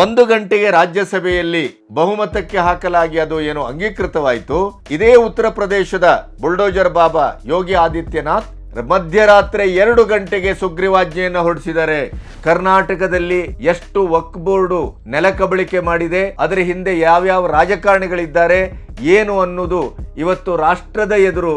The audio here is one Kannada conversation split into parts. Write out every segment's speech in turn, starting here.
ಒಂದು ಗಂಟೆಗೆ ರಾಜ್ಯಸಭೆಯಲ್ಲಿ ಬಹುಮತಕ್ಕೆ ಹಾಕಲಾಗಿ ಅದು ಏನು ಅಂಗೀಕೃತವಾಯಿತು. ಇದೇ ಉತ್ತರ ಪ್ರದೇಶದ ಬುಲ್ಡೋಜರ್ ಬಾಬಾ ಯೋಗಿ ಆದಿತ್ಯನಾಥ್ ಮಧ್ಯರಾತ್ರಿ ಎರಡು ಗಂಟೆಗೆ ಸುಗ್ರೀವಾಜ್ಞೆಯನ್ನು ಹೊರಡಿಸಿದ್ದಾರೆ. ಕರ್ನಾಟಕದಲ್ಲಿ ಎಷ್ಟು ವಕ್ ಬೋರ್ಡು ನೆಲಕಬಳಿಕೆ ಮಾಡಿದೆ, ಅದರ ಹಿಂದೆ ಯಾವ್ಯಾವ ರಾಜಕಾರಣಿಗಳಿದ್ದಾರೆ, ಏನು ಅನ್ನೋದು ಇವತ್ತು ರಾಷ್ಟ್ರದ ಎದುರು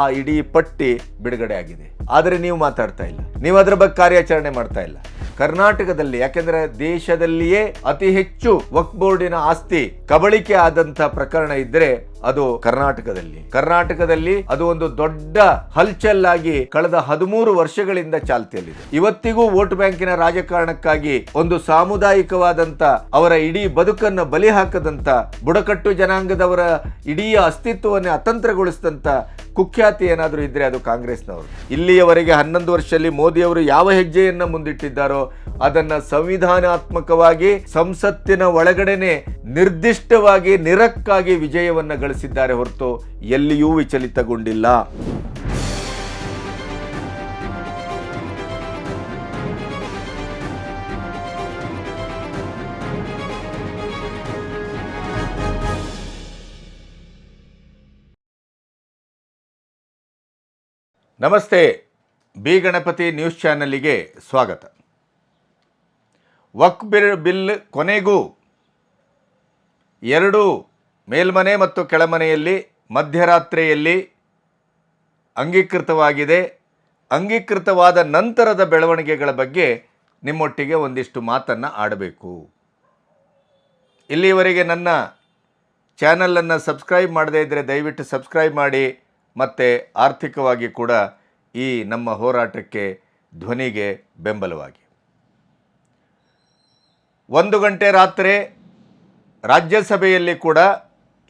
ಆ ಇಡೀ ಪಟ್ಟಿ ಬಿಡುಗಡೆ ಆಗಿದೆ ಆದರೆ ನೀವು ಮಾತಾಡ್ತಾ ಇಲ್ಲ. ನೀವು ಅದರ ಬಗ್ಗೆ ಕಾರ್ಯಾಚರಣೆ ಮಾಡ್ತಾ ಇಲ್ಲ. ಕರ್ನಾಟಕದಲ್ಲಿ, ಯಾಕೆಂದ್ರೆ ದೇಶದಲ್ಲಿಯೇ ಅತಿ ಹೆಚ್ಚು ವಕ್ ಬೋರ್ಡಿನ ಆಸ್ತಿ ಕಬಳಿಕೆ ಆದಂತ ಪ್ರಕರಣ ಇದ್ರೆ ಅದು ಕರ್ನಾಟಕದಲ್ಲಿ. ಕರ್ನಾಟಕದಲ್ಲಿ ಅದು ಒಂದು ದೊಡ್ಡ ಹಲ್ಚಲ್ ಆಗಿ ಕಳೆದ ಹದಿಮೂರು ವರ್ಷಗಳಿಂದ ಚಾಲ್ತಿಯಲ್ಲಿದೆ. ಇವತ್ತಿಗೂ ವೋಟ್ ಬ್ಯಾಂಕಿನ ರಾಜಕಾರಣಕ್ಕಾಗಿ ಒಂದು ಸಾಮುದಾಯಿಕವಾದಂತ ಅವರ ಇಡೀ ಬದುಕನ್ನು ಬಲಿ ಹಾಕದಂತ ಬುಡಕಟ್ಟು ಜನಾಂಗದವರ ಇಡೀ ಅಸ್ತಿತ್ವವನ್ನೇ ಅತಂತ್ರಗೊಳಿಸಿದಂತ ಕುಖ್ಯಾತಿ ಏನಾದರೂ ಇದ್ರೆ ಅದು ಕಾಂಗ್ರೆಸ್ನವರು. ಇಲ್ಲಿಯವರೆಗೆ ಹನ್ನೊಂದು ವರ್ಷದಲ್ಲಿ ಮೋದಿಯವರು ಯಾವ ಹೆಜ್ಜೆಯನ್ನ ಮುಂದಿಟ್ಟಿದ್ದಾರೋ ಅದನ್ನ ಸಂವಿಧಾನಾತ್ಮಕವಾಗಿ ಸಂಸತ್ತಿನ ಒಳಗಡೆನೆ ನಿರ್ದಿಷ್ಟವಾಗಿ ನಿರಕ್ಕಾಗಿ ವಿಜಯವನ್ನು ಗಳಿಸಿದ್ದಾರೆ ಹೊರತು ಎಲ್ಲಿಯೂ ವಿಚಲಿತಗೊಂಡಿಲ್ಲ. ನಮಸ್ತೆ, ಬಿ ಗಣಪತಿ ನ್ಯೂಸ್ ಚಾನಲ್ಗೆ ಸ್ವಾಗತ. ವಕ್ ಬಿಲ್ ಕೊನೆಗೂ ಎರಡು ಮೇಲ್ಮನೆ ಮತ್ತು ಕೆಳಮನೆಯಲ್ಲಿ ಮಧ್ಯರಾತ್ರಿಯಲ್ಲಿ ಅಂಗೀಕೃತವಾಗಿದೆ. ಅಂಗೀಕೃತವಾದ ನಂತರದ ಬೆಳವಣಿಗೆಗಳ ಬಗ್ಗೆ ನಿಮ್ಮೊಟ್ಟಿಗೆ ಒಂದಿಷ್ಟು ಮಾತನ್ನು ಆಡಬೇಕು. ಇಲ್ಲಿವರೆಗೆ ನನ್ನ ಚಾನಲನ್ನು ಸಬ್ಸ್ಕ್ರೈಬ್ ಮಾಡದೇ ಇದ್ದರೆ ದಯವಿಟ್ಟು ಸಬ್ಸ್ಕ್ರೈಬ್ ಮಾಡಿ ಮತ್ತು ಆರ್ಥಿಕವಾಗಿ ಕೂಡ ಈ ನಮ್ಮ ಹೋರಾಟಕ್ಕೆ ಧ್ವನಿಗೆ ಬೆಂಬಲವಾಗಿ. ಒಂದು ಗಂಟೆ ರಾತ್ರಿ ರಾಜ್ಯಸಭೆಯಲ್ಲಿ ಕೂಡ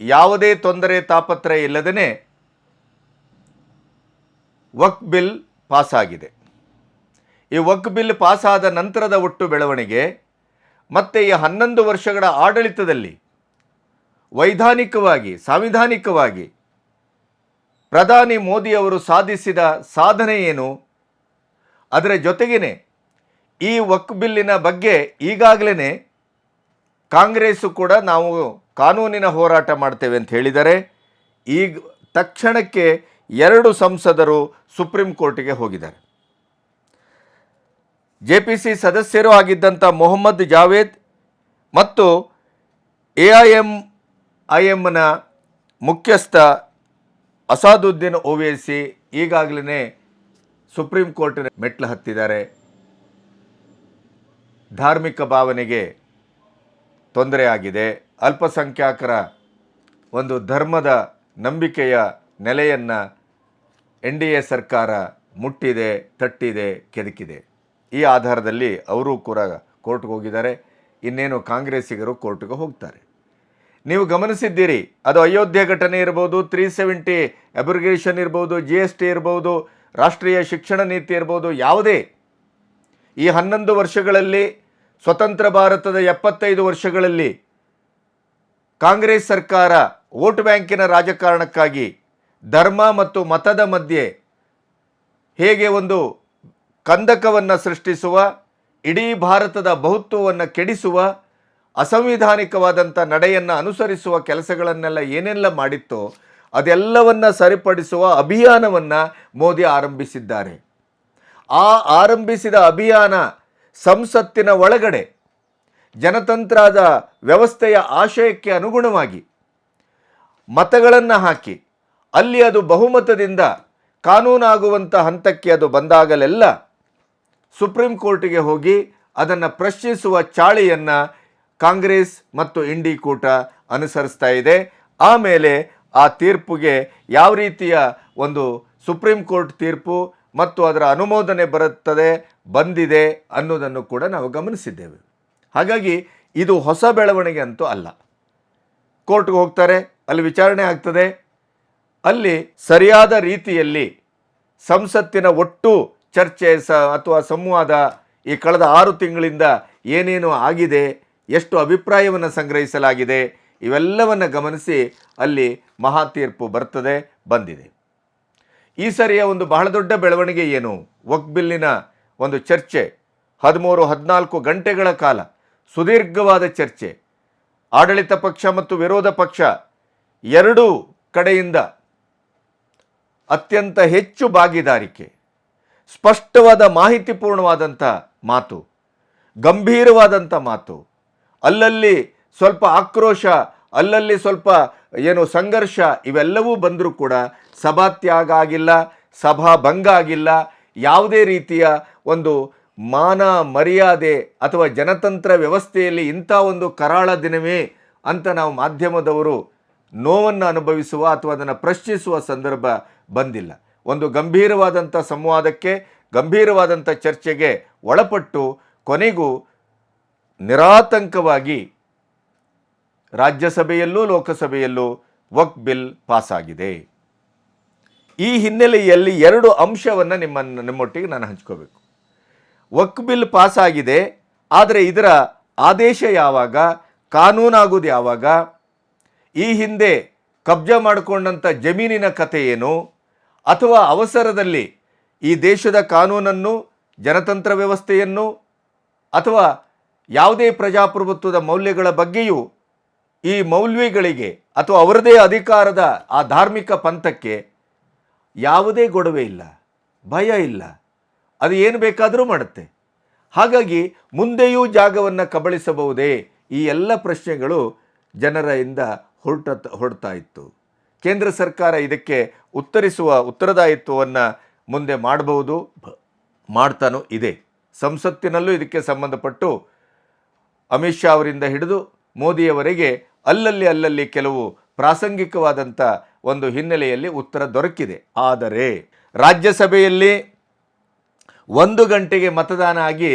ಯಾವುದೇ ತೊಂದರೆ ತಾಪತ್ರ ಇಲ್ಲದೇ ವಕ್ ಬಿಲ್ ಪಾಸಾಗಿದೆ. ಈ ವಕ್ ಬಿಲ್ ಪಾಸಾದ ನಂತರದ ಒಟ್ಟು ಬೆಳವಣಿಗೆ ಮತ್ತು ಈ ಹನ್ನೊಂದು ವರ್ಷಗಳ ಆಡಳಿತದಲ್ಲಿ ವೈಧಾನಿಕವಾಗಿ, ಸಾಂವಿಧಾನಿಕವಾಗಿ ಪ್ರಧಾನಿ ಮೋದಿಯವರು ಸಾಧಿಸಿದ ಸಾಧನೆ ಏನು? ಅದರ ಜೊತೆಗೇನೆ ಈ ವಕ್ ಬಿಲ್ಲಿನ ಬಗ್ಗೆ ಈಗಾಗಲೇ ಕಾಂಗ್ರೆಸ್ಸು ಕೂಡ ನಾವು ಕಾನೂನಿನ ಹೋರಾಟ ಮಾಡ್ತೇವೆ ಅಂತ ಹೇಳಿದರೆ, ಈಗ ತಕ್ಷಣಕ್ಕೆ ಎರಡು ಸಂಸದರು ಸುಪ್ರೀಂ ಕೋರ್ಟಿಗೆ ಹೋಗಿದ್ದಾರೆ. ಜೆ ಪಿ ಸಿ ಸದಸ್ಯರು ಆಗಿದ್ದಂಥ ಮೊಹಮ್ಮದ್ ಜಾವೇದ್ ಮತ್ತು ಎ ಐ ಎಂ, ಐ ಎಮ್ನ ಮುಖ್ಯಸ್ಥ ಅಸಾದುದ್ದೀನ್ ಓವೈಸಿ ಈಗಾಗಲೇ ಸುಪ್ರೀಂ ಕೋರ್ಟಿನ ಮೆಟ್ಲು ಹತ್ತಿದ್ದಾರೆ. ಧಾರ್ಮಿಕ ಭಾವನೆಗೆ ತೊಂದರೆಯಾಗಿದೆ ಅಲ್ಪಸಂಖ್ಯಾತರ ಒಂದು ಧರ್ಮದ ನಂಬಿಕೆಯ ನೆಲೆಯನ್ನು ಎನ್ ಡಿ ಎ ಸರ್ಕಾರ ಮುಟ್ಟಿದೆ, ತಟ್ಟಿದೆ, ಕೆದಕಿದೆ. ಈ ಆಧಾರದಲ್ಲಿ ಅವರು ಕೂಡ ಕೋರ್ಟ್ಗೆ ಹೋಗಿದ್ದಾರೆ. ಇನ್ನೇನು ಕಾಂಗ್ರೆಸ್ಸಿಗರು ಕೋರ್ಟ್ಗೆ ಹೋಗ್ತಾರೆ. ನೀವು ಗಮನಿಸಿದ್ದೀರಿ, ಅದು ಅಯೋಧ್ಯೆ ಘಟನೆ ಇರ್ಬೋದು ತ್ರೀ ಸೆವೆಂಟಿ ಅಬ್ರಿಗೇಷನ್ ಇರ್ಬೋದು, ಜಿ ಎಸ್ ಟಿ ಇರ್ಬೋದು, ರಾಷ್ಟ್ರೀಯ ಶಿಕ್ಷಣ ನೀತಿ ಇರ್ಬೋದು, ಯಾವುದೇ. ಈ ಹನ್ನೊಂದು ವರ್ಷಗಳಲ್ಲಿ ಸ್ವತಂತ್ರ ಭಾರತದ ಎಪ್ಪತ್ತೈದು ವರ್ಷಗಳಲ್ಲಿ ಕಾಂಗ್ರೆಸ್ ಸರ್ಕಾರ ವೋಟ್ ಬ್ಯಾಂಕಿನ ರಾಜಕಾರಣಕ್ಕಾಗಿ ಧರ್ಮ ಮತ್ತು ಮತದ ಮಧ್ಯೆ ಹೇಗೆ ಒಂದು ಕಂದಕವನ್ನು ಸೃಷ್ಟಿಸುವ, ಇಡೀ ಭಾರತದ ಬಹುತ್ವವನ್ನು ಕೆಡಿಸುವ ಅಸಂವಿಧಾನಿಕವಾದಂಥ ನಡೆಯನ್ನು ಅನುಸರಿಸುವ ಕೆಲಸಗಳನ್ನೆಲ್ಲ ಏನೆಲ್ಲ ಮಾಡಿತ್ತೋ ಅದೆಲ್ಲವನ್ನು ಸರಿಪಡಿಸುವ ಅಭಿಯಾನವನ್ನು ಮೋದಿ ಆರಂಭಿಸಿದ್ದಾರೆ. ಆ ಆರಂಭಿಸಿದ ಅಭಿಯಾನ ಸಂಸತ್ತಿನ ಒಳಗಡೆ ಜನತಂತ್ರದ ವ್ಯವಸ್ಥೆಯ ಆಶಯಕ್ಕೆ ಅನುಗುಣವಾಗಿ ಮತಗಳನ್ನು ಹಾಕಿ ಅಲ್ಲಿ ಅದು ಬಹುಮತದಿಂದ ಕಾನೂನಾಗುವಂಥ ಹಂತಕ್ಕೆ ಅದು ಬಂದಾಗಲೆಲ್ಲ ಸುಪ್ರೀಂ ಕೋರ್ಟಿಗೆ ಹೋಗಿ ಅದನ್ನು ಪ್ರಶ್ನಿಸುವ ಚಾಳಿಯನ್ನು ಕಾಂಗ್ರೆಸ್ ಮತ್ತು ಇಂಡಿ ಕೂಟ ಅನುಸರಿಸ್ತಾ ಇದೆ. ಆಮೇಲೆ ಆ ತೀರ್ಪುಗೆ ಯಾವ ರೀತಿಯ ಒಂದು ಸುಪ್ರೀಂ ಕೋರ್ಟ್ ತೀರ್ಪು ಮತ್ತು ಅದರ ಅನುಮೋದನೆ ಬರುತ್ತದೆ ಬಂದಿದೆ ಅನ್ನೋದನ್ನು ಕೂಡ ನಾವು ಗಮನಿಸಿದ್ದೇವೆ. ಹಾಗಾಗಿ ಇದು ಹೊಸ ಬೆಳವಣಿಗೆ ಅಂತೂ ಅಲ್ಲ. ಕೋರ್ಟ್ಗೆ ಹೋಗ್ತಾರೆ, ಅಲ್ಲಿ ವಿಚಾರಣೆ ಆಗ್ತದೆ. ಅಲ್ಲಿ ಸರಿಯಾದ ರೀತಿಯಲ್ಲಿ ಸಂಸತ್ತಿನ ಒಟ್ಟು ಚರ್ಚೆ ಸ ಅಥವಾ ಸಂವಾದ ಈ ಕಳೆದ ಆರು ತಿಂಗಳಿಂದ ಏನೇನು ಆಗಿದೆ, ಎಷ್ಟು ಅಭಿಪ್ರಾಯವನ್ನು ಸಂಗ್ರಹಿಸಲಾಗಿದೆ, ಇವೆಲ್ಲವನ್ನು ಗಮನಿಸಿ ಅಲ್ಲಿ ಮಹಾ ತೀರ್ಪು ಬರ್ತದೆ, ಬಂದಿದೆ. ಈ ಸರಿಯ ಒಂದು ಬಹಳ ದೊಡ್ಡ ಬೆಳವಣಿಗೆ ಏನು? ವಕ್ ಬಿಲ್ಲಿನ ಒಂದು ಚರ್ಚೆ, ಹದಿಮೂರು, ಹದಿನಾಲ್ಕು ಗಂಟೆಗಳ ಕಾಲ, ಸುದೀರ್ಘವಾದ ಚರ್ಚೆ. ಆಡಳಿತ ಪಕ್ಷ ಮತ್ತು ವಿರೋಧ ಪಕ್ಷ ಎರಡೂ ಕಡೆಯಿಂದ ಅತ್ಯಂತ ಹೆಚ್ಚು ಭಾಗಿದಾರಿಕೆ, ಸ್ಪಷ್ಟವಾದ ಮಾಹಿತಿಪೂರ್ಣವಾದಂಥ ಮಾತು ಗಂಭೀರವಾದಂಥ ಮಾತು. ಅಲ್ಲಲ್ಲಿ ಸ್ವಲ್ಪ ಆಕ್ರೋಶ, ಅಲ್ಲಲ್ಲಿ ಸ್ವಲ್ಪ ಏನು ಸಂಘರ್ಷ, ಇವೆಲ್ಲವೂ ಬಂದರೂ ಕೂಡ ಸಭಾತ್ಯಾಗ ಆಗಿಲ್ಲ, ಸಭಾ ಭಂಗ ಆಗಿಲ್ಲ ಯಾವುದೇ ರೀತಿಯ ಒಂದು ಮಾನ ಮರ್ಯಾದೆ ಅಥವಾ ಜನತಂತ್ರ ವ್ಯವಸ್ಥೆಯಲ್ಲಿ ಇಂಥ ಒಂದು ಕರಾಳ ದಿನವೇ ಅಂತ ನಾವು ಮಾಧ್ಯಮದವರು ನೋವನ್ನು ಅನುಭವಿಸುವ ಅಥವಾ ಅದನ್ನು ಪ್ರಶ್ನಿಸುವ ಸಂದರ್ಭ ಬಂದಿಲ್ಲ. ಒಂದು ಗಂಭೀರವಾದಂಥ ಸಂವಾದಕ್ಕೆ, ಗಂಭೀರವಾದಂಥ ಚರ್ಚೆಗೆ ಒಳಪಟ್ಟು ಕೊನೆಗೂ ನಿರಾತಂಕವಾಗಿ ರಾಜ್ಯಸಭೆಯಲ್ಲೂ ಲೋಕಸಭೆಯಲ್ಲೂ ವಕ್ ಬಿಲ್ ಪಾಸಾಗಿದೆ. ಈ ಹಿನ್ನೆಲೆಯಲ್ಲಿ ಎರಡು ಅಂಶವನ್ನು ನಿಮ್ಮ ನಿಮ್ಮೊಟ್ಟಿಗೆ ನಾನು ಹಂಚ್ಕೋಬೇಕು. ವಕ್ ಬಿಲ್ ಆಗಿದೆ ಆದರೆ ಇದರ ಆದೇಶ ಯಾವಾಗ ಕಾನೂನಾಗೋದು ಯಾವಾಗ, ಈ ಹಿಂದೆ ಕಬ್ಜಾ ಮಾಡಿಕೊಂಡಂಥ ಜಮೀನಿನ ಕಥೆ ಏನು, ಅಥವಾ ಅವಸರದಲ್ಲಿ ಈ ದೇಶದ ಕಾನೂನನ್ನು, ಜನತಂತ್ರ ವ್ಯವಸ್ಥೆಯನ್ನು, ಅಥವಾ ಯಾವುದೇ ಪ್ರಜಾಪ್ರಭುತ್ವದ ಮೌಲ್ಯಗಳ ಬಗ್ಗೆಯೂ ಈ ಮೌಲ್ವಿಗಳಿಗೆ ಅಥವಾ ಅವರದೇ ಅಧಿಕಾರದ ಆ ಧಾರ್ಮಿಕ ಪಂಥಕ್ಕೆ ಯಾವುದೇ ಗೊಡವೆ ಇಲ್ಲ, ಭಯ ಇಲ್ಲ, ಅದು ಏನು ಬೇಕಾದರೂ ಮಾಡುತ್ತೆ. ಹಾಗಾಗಿ ಮುಂದೆಯೂ ಜಾಗವನ್ನು ಕಬಳಿಸಬಹುದೇ? ಈ ಎಲ್ಲ ಪ್ರಶ್ನೆಗಳು ಜನರಿಂದ ಹೊರಟ ಹೊರಡ್ತಾ ಇತ್ತು. ಕೇಂದ್ರ ಸರ್ಕಾರ ಇದಕ್ಕೆ ಉತ್ತರಿಸುವ ಉತ್ತರದಾಯಿತ್ವವನ್ನು ಮುಂದೆ ಮಾಡಬಹುದು ಮಾಡ್ತಾನೂ ಇದೆ. ಸಂಸತ್ತಿನಲ್ಲೂ ಇದಕ್ಕೆ ಸಂಬಂಧಪಟ್ಟು ಅಮಿತ್ ಶಾ ಅವರಿಂದ ಹಿಡಿದು ಮೋದಿಯವರೆಗೆ ಅಲ್ಲಲ್ಲಿ ಅಲ್ಲಲ್ಲಿ ಕೆಲವು ಪ್ರಾಸಂಗಿಕವಾದಂಥ ಒಂದು ಹಿನ್ನೆಲೆಯಲ್ಲಿ ಉತ್ತರ ದೊರಕಿದೆ. ಆದರೆ ರಾಜ್ಯಸಭೆಯಲ್ಲಿ ಒಂದು ಗಂಟೆಗೆ ಮತದಾನ ಆಗಿ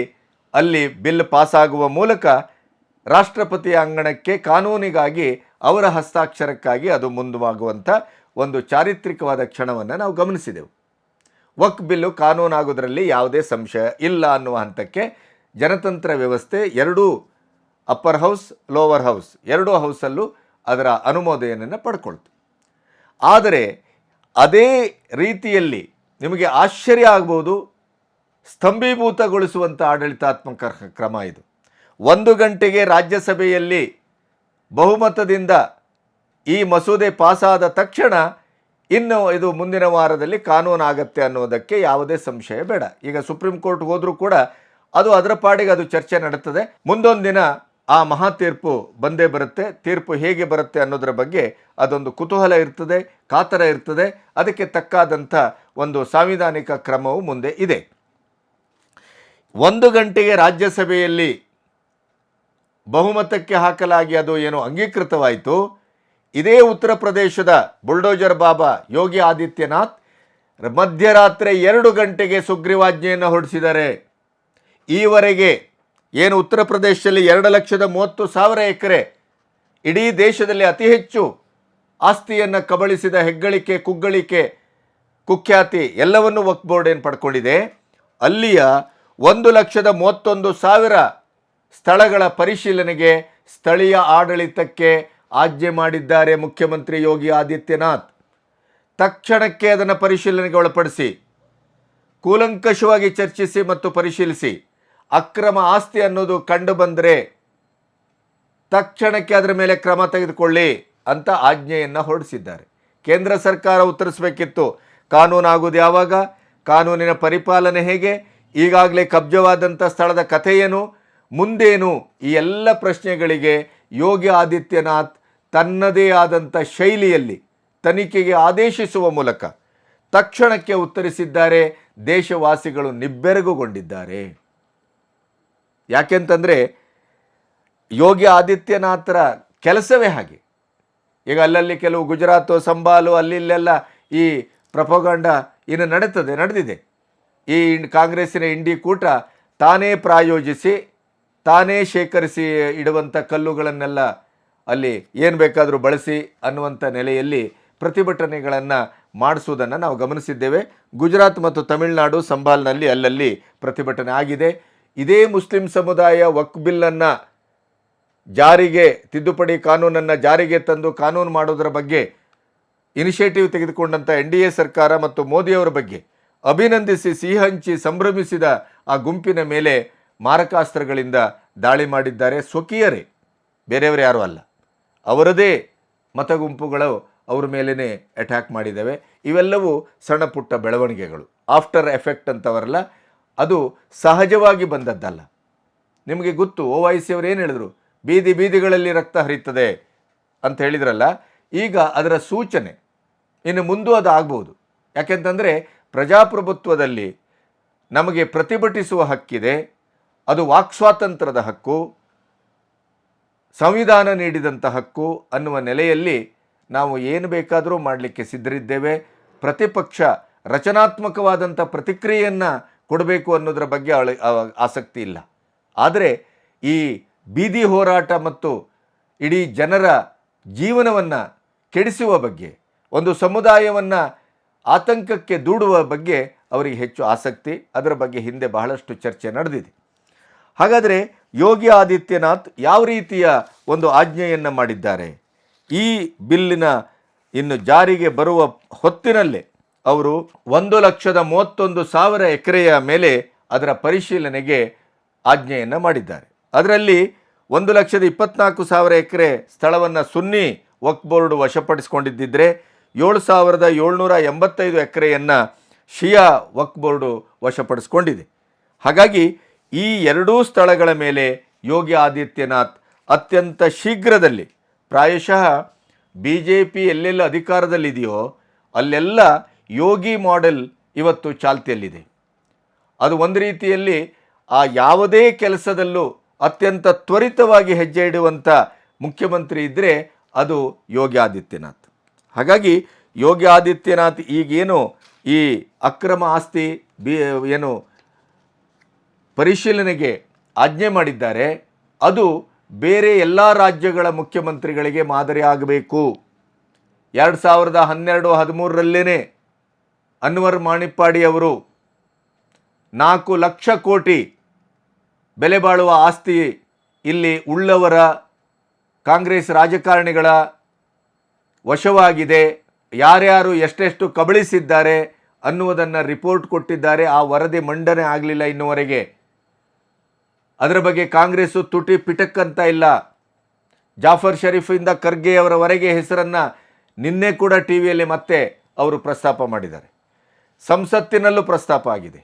ಅಲ್ಲಿ ಬಿಲ್ ಪಾಸಾಗುವ ಮೂಲಕ ರಾಷ್ಟ್ರಪತಿಯ ಅಂಗಣಕ್ಕೆ ಕಾನೂನಿಗಾಗಿ ಅವರ ಹಸ್ತಾಕ್ಷರಕ್ಕಾಗಿ ಅದು ಮುಂದುವಾಗುವಂಥ ಒಂದು ಚಾರಿತ್ರಿಕವಾದ ಕ್ಷಣವನ್ನು ನಾವು ಗಮನಿಸಿದೆವು. ವಕ್ ಬಿಲ್ಲು ಕಾನೂನಾಗೋದ್ರಲ್ಲಿ ಯಾವುದೇ ಸಂಶಯ ಇಲ್ಲ ಅನ್ನುವ ಹಂತಕ್ಕೆ ಜನತಂತ್ರ ವ್ಯವಸ್ಥೆ ಎರಡೂ ಅಪ್ಪರ್ ಹೌಸ್, ಲೋವರ್ ಹೌಸ್ ಎರಡೂ ಹೌಸಲ್ಲೂ ಅದರ ಅನುಮೋದನೆಯನ್ನು ಪಡ್ಕೊಳ್ತು. ಆದರೆ ಅದೇ ರೀತಿಯಲ್ಲಿ ನಿಮಗೆ ಆಶ್ಚರ್ಯ ಆಗ್ಬೋದು, ಸ್ತಂಭೀಭೂತಗೊಳಿಸುವಂಥ ಆಡಳಿತಾತ್ಮಕ ಕ್ರಮ ಇದು. ಒಂದು ಗಂಟೆಗೆ ರಾಜ್ಯಸಭೆಯಲ್ಲಿ ಬಹುಮತದಿಂದ ಈ ಮಸೂದೆ ಪಾಸಾದ ತಕ್ಷಣ ಇನ್ನು ಇದು ಮುಂದಿನ ವಾರದಲ್ಲಿ ಕಾನೂನು ಆಗತ್ತೆ ಅನ್ನೋದಕ್ಕೆ ಯಾವುದೇ ಸಂಶಯ ಬೇಡ. ಈಗ ಸುಪ್ರೀಂ ಕೋರ್ಟ್ ಹೋದರೂ ಕೂಡ ಅದು ಅದರ ಪಾಡಿಗೆ ಅದು ಚರ್ಚೆ ನಡೆಯುತ್ತದೆ ಮುಂದೊಂದು ದಿನ ಆ ಮಹಾ ತೀರ್ಪು ಬಂದೇ ಬರುತ್ತೆ. ತೀರ್ಪು ಹೇಗೆ ಬರುತ್ತೆ ಅನ್ನೋದರ ಬಗ್ಗೆ ಅದೊಂದು ಕುತೂಹಲ ಇರ್ತದೆ, ಕಾತರ ಇರ್ತದೆ. ಅದಕ್ಕೆ ತಕ್ಕಾದಂಥ ಒಂದು ಸಾಂವಿಧಾನಿಕ ಕ್ರಮವು ಮುಂದೆ ಇದೆ. ಒಂದು ಗಂಟೆಗೆ ರಾಜ್ಯಸಭೆಯಲ್ಲಿ ಬಹುಮತಕ್ಕೆ ಹಾಕಲಾಗಿ ಅದು ಏನು ಅಂಗೀಕೃತವಾಯಿತು. ಇದೇ ಉತ್ತರ ಪ್ರದೇಶದ ಬುಲ್ಡೋಜರ್ ಬಾಬಾ ಯೋಗಿ ಆದಿತ್ಯನಾಥ್ ಮಧ್ಯರಾತ್ರಿ ಎರಡು ಗಂಟೆಗೆ ಸುಗ್ರೀವಾಜ್ಞೆಯನ್ನು ಹೊರಡಿಸಿದ್ದಾರೆ. ಈವರೆಗೆ ಏನು ಉತ್ತರ ಪ್ರದೇಶದಲ್ಲಿ ಎರಡು ಲಕ್ಷದ ಮೂವತ್ತು ಸಾವಿರ ಎಕರೆ, ಇಡೀ ದೇಶದಲ್ಲಿ ಅತಿ ಹೆಚ್ಚು ಆಸ್ತಿಯನ್ನು ಕಬಳಿಸಿದ ಹೆಗ್ಗಳಿಕೆ, ಕುಗ್ಗಳಿಕೆ, ಕುಖ್ಯಾತಿ ಎಲ್ಲವನ್ನು ವಕ್ ಬೋರ್ಡ್ ಏನು ಪಡ್ಕೊಂಡಿದೆ? ಅಲ್ಲಿಯ ಒಂದು ಲಕ್ಷದ ಮೂವತ್ತೊಂದು ಸಾವಿರ ಸ್ಥಳಗಳ ಪರಿಶೀಲನೆಗೆ ಸ್ಥಳೀಯ ಆಡಳಿತಕ್ಕೆ ಆಜ್ಞೆ ಮಾಡಿದ್ದಾರೆ ಮುಖ್ಯಮಂತ್ರಿ ಯೋಗಿ ಆದಿತ್ಯನಾಥ್. ತಕ್ಷಣಕ್ಕೆ ಅದನ್ನು ಪರಿಶೀಲನೆಗೆ ಒಳಪಡಿಸಿ, ಕೂಲಂಕಷವಾಗಿ ಚರ್ಚಿಸಿ ಮತ್ತು ಪರಿಶೀಲಿಸಿ. ಅಕ್ರಮ ಆಸ್ತಿ ಅನ್ನೋದು ಕಂಡು ಬಂದರೆ ತಕ್ಷಣಕ್ಕೆ ಅದರ ಮೇಲೆ ಕ್ರಮ ತೆಗೆದುಕೊಳ್ಳಿ ಅಂತ ಆಜ್ಞೆಯನ್ನು ಹೊರಡಿಸಿದ್ದಾರೆ. ಕೇಂದ್ರ ಸರ್ಕಾರ ಉತ್ತರಿಸಬೇಕಿತ್ತು. ಕಾನೂನಾಗುವುದು ಯಾವಾಗ? ಕಾನೂನಿನ ಪರಿಪಾಲನೆ ಹೇಗೆ? ಈಗಾಗಲೇ ಕಬ್ಜವಾದಂಥ ಸ್ಥಳದ ಕಥೆಯೇನು ಮುಂದೇನು? ಈ ಎಲ್ಲ ಪ್ರಶ್ನೆಗಳಿಗೆ ಯೋಗಿ ಆದಿತ್ಯನಾಥ್ ತನ್ನದೇ ಆದಂಥ ಶೈಲಿಯಲ್ಲಿ ತನಿಖೆಗೆ ಆದೇಶಿಸುವ ಮೂಲಕ ತಕ್ಷಣಕ್ಕೆ ಉತ್ತರಿಸಿದ್ದಾರೆ. ದೇಶವಾಸಿಗಳು ನಿಬ್ಬೆರಗುಗೊಂಡಿದ್ದಾರೆ. ಯಾಕೆಂತಂದರೆ ಯೋಗಿ ಆದಿತ್ಯನಾಥರ ಕೆಲಸವೇ ಹಾಗೆ. ಈಗ ಅಲ್ಲಲ್ಲಿ ಕೆಲವು ಗುಜರಾತು, ಸಂಬಾಲು, ಅಲ್ಲಿ ಇಲ್ಲೆಲ್ಲ ಈ ಪ್ರಪೋಗಂಡ ಇನ್ನು ನಡೀತದೆ, ನಡೆದಿದೆ. ಈ ಕಾಂಗ್ರೆಸ್ಸಿನ ಇಂಡಿ ಕೂಟ ತಾನೇ ಪ್ರಾಯೋಜಿಸಿ, ತಾನೇ ಶೇಖರಿಸಿ ಇಡುವಂಥ ಕಲ್ಲುಗಳನ್ನೆಲ್ಲ ಅಲ್ಲಿ ಏನು ಬೇಕಾದರೂ ಬಳಸಿ ಅನ್ನುವಂಥ ನೆಲೆಯಲ್ಲಿ ಪ್ರತಿಭಟನೆಗಳನ್ನು ಮಾಡಿಸುವುದನ್ನು ನಾವು ಗಮನಿಸಿದ್ದೇವೆ. ಗುಜರಾತ್ ಮತ್ತು ತಮಿಳುನಾಡು, ಸಂಬಾಲ್ನಲ್ಲಿ ಅಲ್ಲಲ್ಲಿ ಪ್ರತಿಭಟನೆ ಆಗಿದೆ. ಇದೇ ಮುಸ್ಲಿಂ ಸಮುದಾಯ ವಕ್ ಬಿಲ್ಲನ್ನು ಜಾರಿಗೆ, ತಿದ್ದುಪಡಿ ಕಾನೂನನ್ನು ಜಾರಿಗೆ ತಂದು ಕಾನೂನು ಮಾಡೋದರ ಬಗ್ಗೆ ಇನಿಷಿಯೇಟಿವ್ ತೆಗೆದುಕೊಂಡಂಥ ಎನ್ ಡಿ ಎ ಸರ್ಕಾರ ಮತ್ತು ಮೋದಿಯವರ ಬಗ್ಗೆ ಅಭಿನಂದಿಸಿ ಸಿಹಿ ಹಂಚಿ ಸಂಭ್ರಮಿಸಿದ ಆ ಗುಂಪಿನ ಮೇಲೆ ಮಾರಕಾಸ್ತ್ರಗಳಿಂದ ದಾಳಿ ಮಾಡಿದ್ದಾರೆ ಸ್ವಕೀಯರೇ. ಬೇರೆಯವರು ಯಾರೂ ಅಲ್ಲ. ಅವರದೇ ಮತಗುಂಪುಗಳು ಅವ್ರ ಮೇಲೇ ಅಟ್ಯಾಕ್ ಮಾಡಿದ್ದಾವೆ. ಇವೆಲ್ಲವೂ ಸಣ್ಣ ಪುಟ್ಟ ಬೆಳವಣಿಗೆಗಳು. ಆಫ್ಟರ್ ಎಫೆಕ್ಟ್ ಅಂತವರಲ್ಲ ಅದು ಸಹಜವಾಗಿ ಬಂದದ್ದಲ್ಲ. ನಿಮಗೆ ಗೊತ್ತು, ಓ ವೈ ಸಿ ಅವರು ಏನು ಹೇಳಿದ್ರು? ಬೀದಿ ಬೀದಿಗಳಲ್ಲಿ ರಕ್ತ ಹರಿಯುತ್ತದೆ ಅಂತ ಹೇಳಿದ್ರಲ್ಲ, ಈಗ ಅದರ ಸೂಚನೆ, ಇನ್ನು ಮುಂದೂ ಅದು ಆಗ್ಬೋದು. ಯಾಕೆಂತಂದರೆ ಪ್ರಜಾಪ್ರಭುತ್ವದಲ್ಲಿ ನಮಗೆ ಪ್ರತಿಭಟಿಸುವ ಹಕ್ಕಿದೆ, ಅದು ವಾಕ್ ಸ್ವಾತಂತ್ರ್ಯದ ಹಕ್ಕು, ಸಂವಿಧಾನ ನೀಡಿದಂಥ ಹಕ್ಕು ಅನ್ನುವ ನೆಲೆಯಲ್ಲಿ ನಾವು ಏನು ಬೇಕಾದರೂ ಮಾಡಲಿಕ್ಕೆ ಸಿದ್ಧರಿದ್ದೇವೆ. ಪ್ರತಿಪಕ್ಷ ರಚನಾತ್ಮಕವಾದಂಥ ಪ್ರತಿಕ್ರಿಯೆಯನ್ನು ಕೊಡಬೇಕು ಅನ್ನೋದರ ಬಗ್ಗೆ ಅವಳಿ ಆಸಕ್ತಿ ಇಲ್ಲ. ಆದರೆ ಈ ಬೀದಿ ಹೋರಾಟ ಮತ್ತು ಇಡೀ ಜನರ ಜೀವನವನ್ನು ಕೆಡಿಸುವ ಬಗ್ಗೆ, ಒಂದು ಸಮುದಾಯವನ್ನು ಆತಂಕಕ್ಕೆ ದೂಡುವ ಬಗ್ಗೆ ಅವರಿಗೆ ಹೆಚ್ಚು ಆಸಕ್ತಿ, ಅದರ ಬಗ್ಗೆ ಹಿಂದೆ ಬಹಳಷ್ಟು ಚರ್ಚೆ ನಡೆದಿದೆ. ಹಾಗಾದರೆ ಯೋಗಿ ಆದಿತ್ಯನಾಥ್ ಯಾವ ರೀತಿಯ ಒಂದು ಆಜ್ಞೆಯನ್ನು ಮಾಡಿದ್ದಾರೆ? ಈ ಬಿಲ್ಲಿನ ಇನ್ನು ಜಾರಿಗೆ ಬರುವ ಹೊತ್ತಿನಲ್ಲೇ ಅವರು ಒಂದು ಲಕ್ಷದ ಮೂವತ್ತೊಂದು ಸಾವಿರ ಎಕರೆಯ ಮೇಲೆ ಅದರ ಪರಿಶೀಲನೆಗೆ ಆಜ್ಞೆಯನ್ನು ಮಾಡಿದ್ದಾರೆ. ಅದರಲ್ಲಿ ಒಂದು ಲಕ್ಷದ ಇಪ್ಪತ್ನಾಲ್ಕು ಸಾವಿರ ಎಕರೆ ಸ್ಥಳವನ್ನು ಸುನ್ನಿ ವಕ್ ಬೋರ್ಡ್ ವಶಪಡಿಸಿಕೊಂಡಿದ್ದರೆ ಏಳು ಸಾವಿರದ ಏಳ್ನೂರ ಎಂಬತ್ತೈದು ಎಕರೆಯನ್ನು ಶಿಯಾ ವಕ್ ಬೋರ್ಡು ವಶಪಡಿಸಿಕೊಂಡಿದೆ. ಹಾಗಾಗಿ ಈ ಎರಡೂ ಸ್ಥಳಗಳ ಮೇಲೆ ಯೋಗಿ ಆದಿತ್ಯನಾಥ್ ಅತ್ಯಂತ ಶೀಘ್ರದಲ್ಲಿ, ಪ್ರಾಯಶಃ ಬಿ ಜೆ ಪಿ ಎಲ್ಲೆಲ್ಲ ಅಧಿಕಾರದಲ್ಲಿದೆಯೋ ಅಲ್ಲೆಲ್ಲ ಯೋಗಿ ಮಾಡೆಲ್ ಇವತ್ತು ಚಾಲ್ತಿಯಲ್ಲಿದೆ. ಅದು ಒಂದು ರೀತಿಯಲ್ಲಿ ಆ ಯಾವುದೇ ಕೆಲಸದಲ್ಲೂ ಅತ್ಯಂತ ತ್ವರಿತವಾಗಿ ಹೆಜ್ಜೆ ಇಡುವಂಥ ಮುಖ್ಯಮಂತ್ರಿ ಇದ್ದರೆ ಅದು ಯೋಗಿ ಆದಿತ್ಯನಾಥ್. ಹಾಗಾಗಿ ಯೋಗಿ ಆದಿತ್ಯನಾಥ್ ಈಗೇನು ಈ ಅಕ್ರಮ ಆಸ್ತಿ ಬಿ, ಏನು ಪರಿಶೀಲನೆಗೆ ಆಜ್ಞೆ ಮಾಡಿದ್ದಾರೆ, ಅದು ಬೇರೆ ಎಲ್ಲ ರಾಜ್ಯಗಳ ಮುಖ್ಯಮಂತ್ರಿಗಳಿಗೆ ಮಾದರಿ ಆಗಬೇಕು. ಎರಡು ಸಾವಿರದ ಹನ್ನೆರಡು ಹದಿಮೂರರಲ್ಲೇ ಅನ್ವರ್ ಮಾಣಿಪ್ಪಾಡಿ ಅವರು ನಾಲ್ಕು ಲಕ್ಷ ಕೋಟಿ ಬೆಲೆ ಬಾಳುವ ಆಸ್ತಿ ಇಲ್ಲಿ ಉಳ್ಳವರ ಕಾಂಗ್ರೆಸ್ ರಾಜಕಾರಣಿಗಳ ವಶವಾಗಿದೆ. ಯಾರ್ಯಾರು ಎಷ್ಟೆಷ್ಟು ಕಬಳಿಸಿದ್ದಾರೆ ಅನ್ನುವುದನ್ನು ರಿಪೋರ್ಟ್ ಕೊಟ್ಟಿದ್ದಾರೆ. ಆ ವರದಿ ಮಂಡನೆ ಆಗಲಿಲ್ಲ ಇನ್ನುವರೆಗೆ. ಅದರ ಬಗ್ಗೆ ಕಾಂಗ್ರೆಸ್ಸು ತುಟಿ ಪಿಟಕ್ ಅಂತ ಇಲ್ಲ. ಜಾಫರ್ ಶರೀಫಿಂದ ಖರ್ಗೆಯವರವರೆಗೆ ಹೆಸರನ್ನು ನಿನ್ನೆ ಕೂಡ ಟಿ ವಿಯಲ್ಲಿ ಮತ್ತೆ ಅವರು ಪ್ರಸ್ತಾಪ ಮಾಡಿದ್ದಾರೆ. ಸಂಸತ್ತಿನಲ್ಲೂ ಪ್ರಸ್ತಾಪ ಆಗಿದೆ.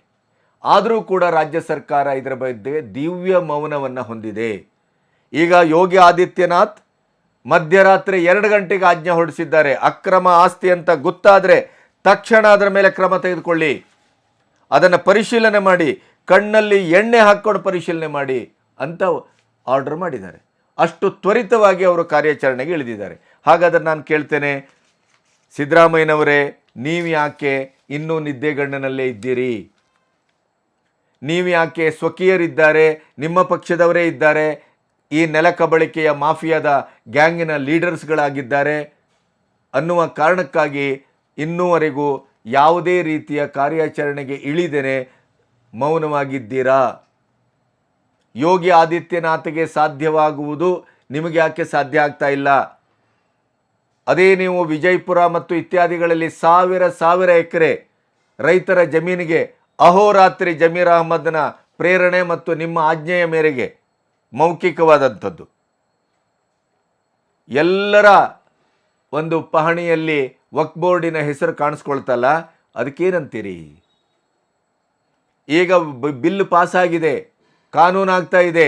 ಆದರೂ ಕೂಡ ರಾಜ್ಯ ಸರ್ಕಾರ ಇದರ ಬಗ್ಗೆ ದಿವ್ಯ ಮೌನವನ್ನು ಹೊಂದಿದೆ. ಈಗ ಯೋಗಿ ಆದಿತ್ಯನಾಥ್ ಮಧ್ಯರಾತ್ರಿ ಎರಡು ಗಂಟೆಗೆ ಆಜ್ಞೆ ಹೊರಡಿಸಿದ್ದಾರೆ. ಅಕ್ರಮ ಆಸ್ತಿ ಅಂತ ಗೊತ್ತಾದರೆ ತಕ್ಷಣ ಅದರ ಮೇಲೆ ಕ್ರಮ ತೆಗೆದುಕೊಳ್ಳಿ. ಅದನ್ನು ಪರಿಶೀಲನೆ ಮಾಡಿ, ಕಣ್ಣಲ್ಲಿ ಎಣ್ಣೆ ಹಾಕ್ಕೊಂಡು ಪರಿಶೀಲನೆ ಮಾಡಿ ಅಂತ ಆರ್ಡರ್ ಮಾಡಿದ್ದಾರೆ. ಅಷ್ಟು ತ್ವರಿತವಾಗಿ ಅವರು ಕಾರ್ಯಾಚರಣೆಗೆ ಇಳಿದಿದ್ದಾರೆ. ಹಾಗಾದರೆ ನಾನು ಕೇಳ್ತೇನೆ, ಸಿದ್ದರಾಮಯ್ಯನವರೇ ನೀವು ಯಾಕೆ ಇನ್ನೂ ನಿದ್ದೆಗಣ್ಣನಲ್ಲೇ ಇದ್ದೀರಿ. ನೀವು ಯಾಕೆ ಸ್ವಕೀಯರಿದ್ದಾರೆ, ನಿಮ್ಮ ಪಕ್ಷದವರೇ ಇದ್ದಾರೆ, ಈ ನೆಲ ಕಬಳಿಕೆಯ ಮಾಫಿಯಾದ ಗ್ಯಾಂಗಿನ ಲೀಡರ್ಸ್ಗಳಾಗಿದ್ದಾರೆ ಅನ್ನುವ ಕಾರಣಕ್ಕಾಗಿ ಇನ್ನೂವರೆಗೂ ಯಾವುದೇ ರೀತಿಯ ಕಾರ್ಯಾಚರಣೆಗೆ ಇಳಿದೇನೆ ಮೌನವಾಗಿದ್ದೀರಾ? ಯೋಗಿ ಆದಿತ್ಯನಾಥ್ಗೆ ಸಾಧ್ಯವಾಗುವುದು ನಿಮಗೆ ಯಾಕೆ ಸಾಧ್ಯ ಆಗ್ತಾ ಇಲ್ಲ? ಅದೇ ನೀವು ವಿಜಯಪುರ ಮತ್ತು ಇತ್ಯಾದಿಗಳಲ್ಲಿ ಸಾವಿರ ಸಾವಿರ ಎಕರೆ ರೈತರ ಜಮೀನಿಗೆ ಅಹೋರಾತ್ರಿ ಜಮೀರ್ ಅಹಮದ್ನ ಪ್ರೇರಣೆ ಮತ್ತು ನಿಮ್ಮ ಆಜ್ಞೆಯ ಮೇರೆಗೆ ಮೌಖಿಕವಾದಂಥದ್ದು. ಎಲ್ಲರ ಒಂದು ಪಹಣಿಯಲ್ಲಿ ವಕ್ ಬೋರ್ಡಿನ ಹೆಸರು ಕಾಣಿಸ್ಕೊಳ್ತಲ್ಲ, ಅದಕ್ಕೇನಂತೀರಿ? ಈಗ ಬಿಲ್ ಪಾಸಾಗಿದೆ, ಕಾನೂನಾಗ್ತಾ ಇದೆ.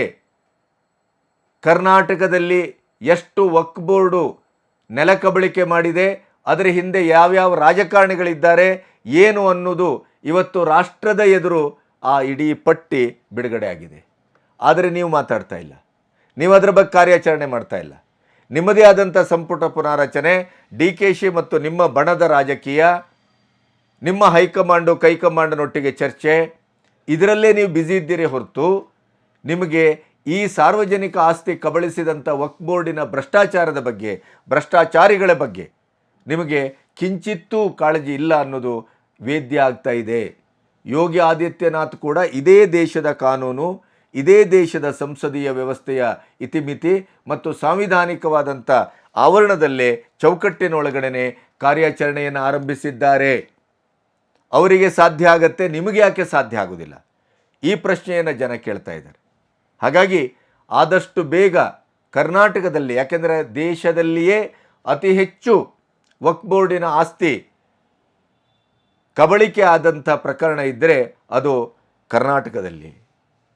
ಕರ್ನಾಟಕದಲ್ಲಿ ಎಷ್ಟು ವಕ್ ಬೋರ್ಡು ನೆಲ ಕಬಳಿಕೆ ಮಾಡಿದೆ. ಅದರ ಹಿಂದೆ ಯಾವ್ಯಾವ ರಾಜಕಾರಣಿಗಳಿದ್ದಾರೆ, ಏನು ಅನ್ನೋದು ಇವತ್ತು ರಾಷ್ಟ್ರದ ಎದುರು ಆ ಇಡೀ ಪಟ್ಟಿ ಬಿಡುಗಡೆ ಆಗಿದೆ ಆದರೆ ನೀವು ಮಾತಾಡ್ತಾ ಇಲ್ಲ. ನೀವು ಅದರ ಬಗ್ಗೆ ಕಾರ್ಯಾಚರಣೆ ಮಾಡ್ತಾ ಇಲ್ಲ. ನಿಮ್ಮದೇ ಆದಂಥ ಸಂಪುಟ ಪುನಾರಚನೆ, ಡಿ ಕೆ ಶಿ ಮತ್ತು ನಿಮ್ಮ ಬಣದ ರಾಜಕೀಯ, ನಿಮ್ಮ ಹೈಕಮಾಂಡು, ಕೈಕಮಾಂಡ್ನೊಟ್ಟಿಗೆ ಚರ್ಚೆ, ಇದರಲ್ಲೇ ನೀವು ಬ್ಯುಸಿ ಇದ್ದೀರಿ ಹೊರತು ನಿಮಗೆ ಈ ಸಾರ್ವಜನಿಕ ಆಸ್ತಿ ಕಬಳಿಸಿದಂಥ ವಕ್ ಬೋರ್ಡಿನ ಭ್ರಷ್ಟಾಚಾರದ ಬಗ್ಗೆ, ಭ್ರಷ್ಟಾಚಾರಿಗಳ ಬಗ್ಗೆ ನಿಮಗೆ ಕಿಂಚಿತ್ತೂ ಕಾಳಜಿ ಇಲ್ಲ ಅನ್ನೋದು ವೇದ್ಯ ಆಗ್ತಾ ಇದೆ. ಯೋಗಿ ಆದಿತ್ಯನಾಥ್ ಕೂಡ ಇದೇ ದೇಶದ ಕಾನೂನು, ಇದೇ ದೇಶದ ಸಂಸದೀಯ ವ್ಯವಸ್ಥೆಯ ಇತಿಮಿತಿ ಮತ್ತು ಸಾಂವಿಧಾನಿಕವಾದಂಥ ಆವರಣದಲ್ಲೇ ಚೌಕಟ್ಟಿನೊಳಗಡೆ ಕಾರ್ಯಾಚರಣೆಯನ್ನು ಆರಂಭಿಸಿದ್ದಾರೆ. ಅವರಿಗೆ ಸಾಧ್ಯ ಆಗತ್ತೆ, ನಿಮಗೆ ಯಾಕೆ ಸಾಧ್ಯ ಆಗೋದಿಲ್ಲ? ಈ ಪ್ರಶ್ನೆಯನ್ನು ಜನ ಕೇಳ್ತಾ ಇದ್ದಾರೆ. ಹಾಗಾಗಿ ಆದಷ್ಟು ಬೇಗ ಕರ್ನಾಟಕದಲ್ಲಿ, ಯಾಕೆಂದರೆ ದೇಶದಲ್ಲಿಯೇ ಅತಿ ಹೆಚ್ಚು ವಕ್ಬೋರ್ಡಿನ ಆಸ್ತಿ ಕಬಳಿಕೆ ಆದಂಥ ಪ್ರಕರಣ ಇದ್ದರೆ ಅದು ಕರ್ನಾಟಕದಲ್ಲಿ.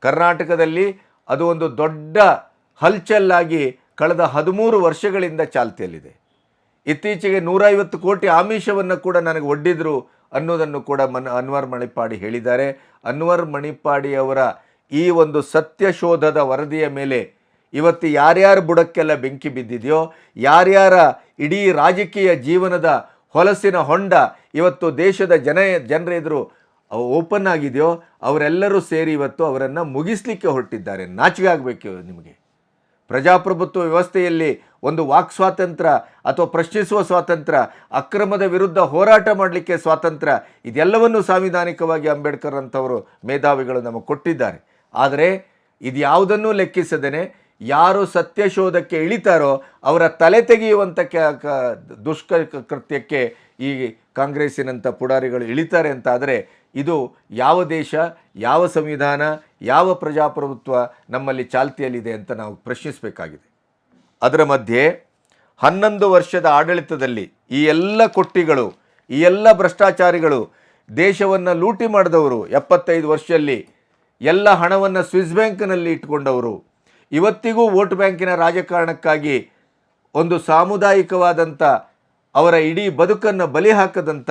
ಕರ್ನಾಟಕದಲ್ಲಿ ಅದು ಒಂದು ದೊಡ್ಡ ಹಲ್ಚಲ್ಲಾಗಿ ಕಳೆದ ಹದಿಮೂರು ವರ್ಷಗಳಿಂದ ಚಾಲ್ತಿಯಲ್ಲಿದೆ. ಇತ್ತೀಚೆಗೆ ನೂರೈವತ್ತು ಕೋಟಿ ಆಮಿಷವನ್ನು ಕೂಡ ನನಗೆ ಒಡ್ಡಿದ್ರು ಅನ್ನೋದನ್ನು ಕೂಡ ಮನ್, ಅನ್ವರ್ ಮಣಿಪಾಡಿ ಹೇಳಿದ್ದಾರೆ. ಅನ್ವರ್ ಮಣಿಪಾಡಿ ಅವರ ಈ ಒಂದು ಸತ್ಯಶೋಧದ ವರದಿಯ ಮೇಲೆ ಇವತ್ತು ಯಾರ್ಯಾರ ಬುಡಕ್ಕೆಲ್ಲ ಬೆಂಕಿ ಬಿದ್ದಿದೆಯೋ, ಯಾರ್ಯಾರ ಇಡೀ ರಾಜಕೀಯ ಜೀವನದ ಹೊಲಸಿನ ಹೊಂಡ ಇವತ್ತು ದೇಶದ ಜನ ಜನರ ಎದುರು ಓಪನ್ ಆಗಿದೆಯೋ, ಅವರೆಲ್ಲರೂ ಸೇರಿ ಇವತ್ತು ಅವರನ್ನು ಮುಗಿಸ್ಲಿಕ್ಕೆ ಹೊರಟಿದ್ದಾರೆ. ನಾಚಿಕೆ ಆಗಬೇಕು ನಿಮಗೆ. ಪ್ರಜಾಪ್ರಭುತ್ವ ವ್ಯವಸ್ಥೆಯಲ್ಲಿ ಒಂದು ವಾಕ್ ಸ್ವಾತಂತ್ರ್ಯ ಅಥವಾ ಪ್ರಶ್ನಿಸುವ ಸ್ವಾತಂತ್ರ್ಯ ಅಕ್ರಮದ ವಿರುದ್ಧ ಹೋರಾಟ ಮಾಡಲಿಕ್ಕೆ ಸ್ವಾತಂತ್ರ್ಯ ಇದೆಲ್ಲವನ್ನು ಸಾಂವಿಧಾನಿಕವಾಗಿ ಅಂಬೇಡ್ಕರ್ ಅಂಥವರು, ಮೇಧಾವಿಗಳು ನಮಗೆ ಕೊಟ್ಟಿದ್ದಾರೆ. ಆದರೆ ಇದು ಯಾವುದನ್ನೂ ಲೆಕ್ಕಿಸದೇನೆ ಯಾರು ಸತ್ಯಶೋಧಕ್ಕೆ ಇಳಿತಾರೋ ಅವರ ತಲೆ ತೆಗೆಯುವಂಥ ಕ ದುಷ್ಕ ಕೃತ್ಯಕ್ಕೆ ಈ ಕಾಂಗ್ರೆಸ್ಸಿನಂಥ ಪುಡಾರಿಗಳು ಇಳಿತಾರೆ ಅಂತಾದರೆ ಇದು ಯಾವ ದೇಶ, ಯಾವ ಸಂವಿಧಾನ, ಯಾವ ಪ್ರಜಾಪ್ರಭುತ್ವ ನಮ್ಮಲ್ಲಿ ಚಾಲ್ತಿಯಲ್ಲಿದೆ ಅಂತ ನಾವು ಪ್ರಶ್ನಿಸಬೇಕಾಗಿದೆ. ಅದರ ಮಧ್ಯೆ ಹನ್ನೊಂದು ವರ್ಷದ ಆಡಳಿತದಲ್ಲಿ ಈ ಎಲ್ಲ ಕೊಟ್ಟಿಗಳು, ಈ ಎಲ್ಲ ಭ್ರಷ್ಟಾಚಾರಿಗಳು ದೇಶವನ್ನು ಲೂಟಿ ಮಾಡಿದವರು ಎಪ್ಪತ್ತೈದು ವರ್ಷದಲ್ಲಿ ಎಲ್ಲ ಹಣವನ್ನು ಸ್ವಿಸ್ ಬ್ಯಾಂಕ್ನಲ್ಲಿ ಇಟ್ಕೊಂಡವರು. ಇವತ್ತಿಗೂ ವೋಟ್ ಬ್ಯಾಂಕಿನ ರಾಜಕಾರಣಕ್ಕಾಗಿ ಒಂದು ಸಾಮುದಾಯಿಕವಾದಂಥ ಅವರ ಇಡೀ ಬದುಕನ್ನು ಬಲಿ ಹಾಕದಂಥ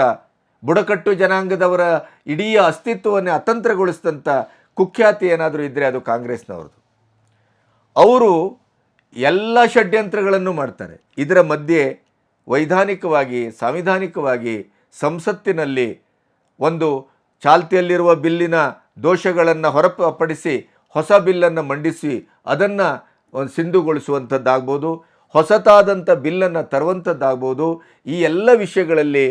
ಬುಡಕಟ್ಟು ಜನಾಂಗದವರ ಇಡೀ ಅಸ್ತಿತ್ವವನ್ನು ಅತಂತ್ರಗೊಳಿಸಿದಂಥ ಕುಖ್ಯಾತಿ ಏನಾದರೂ ಇದ್ದರೆ ಅದು ಕಾಂಗ್ರೆಸ್ನವ್ರದ್ದು ಅವರು ಎಲ್ಲ ಷಡ್ಯಂತ್ರಗಳನ್ನು ಮಾಡ್ತಾರೆ. ಇದರ ಮಧ್ಯೆ ವೈಧಾನಿಕವಾಗಿ, ಸಾಂವಿಧಾನಿಕವಾಗಿ ಸಂಸತ್ತಿನಲ್ಲಿ ಒಂದು ಚಾಲ್ತಿಯಲ್ಲಿರುವ ಬಿಲ್ಲಿನ ದೋಷಗಳನ್ನು ಹೊರಪಡಿಸಿ ಹೊಸ ಬಿಲ್ಲನ್ನು ಮಂಡಿಸಿ ಅದನ್ನು ಒಂದು ಸಿಂಧುಗೊಳಿಸುವಂಥದ್ದಾಗ್ಬೋದು, ಹೊಸತಾದಂಥ ಬಿಲ್ಲನ್ನು ತರುವಂಥದ್ದಾಗ್ಬೋದು, ಈ ಎಲ್ಲ ವಿಷಯಗಳಲ್ಲಿ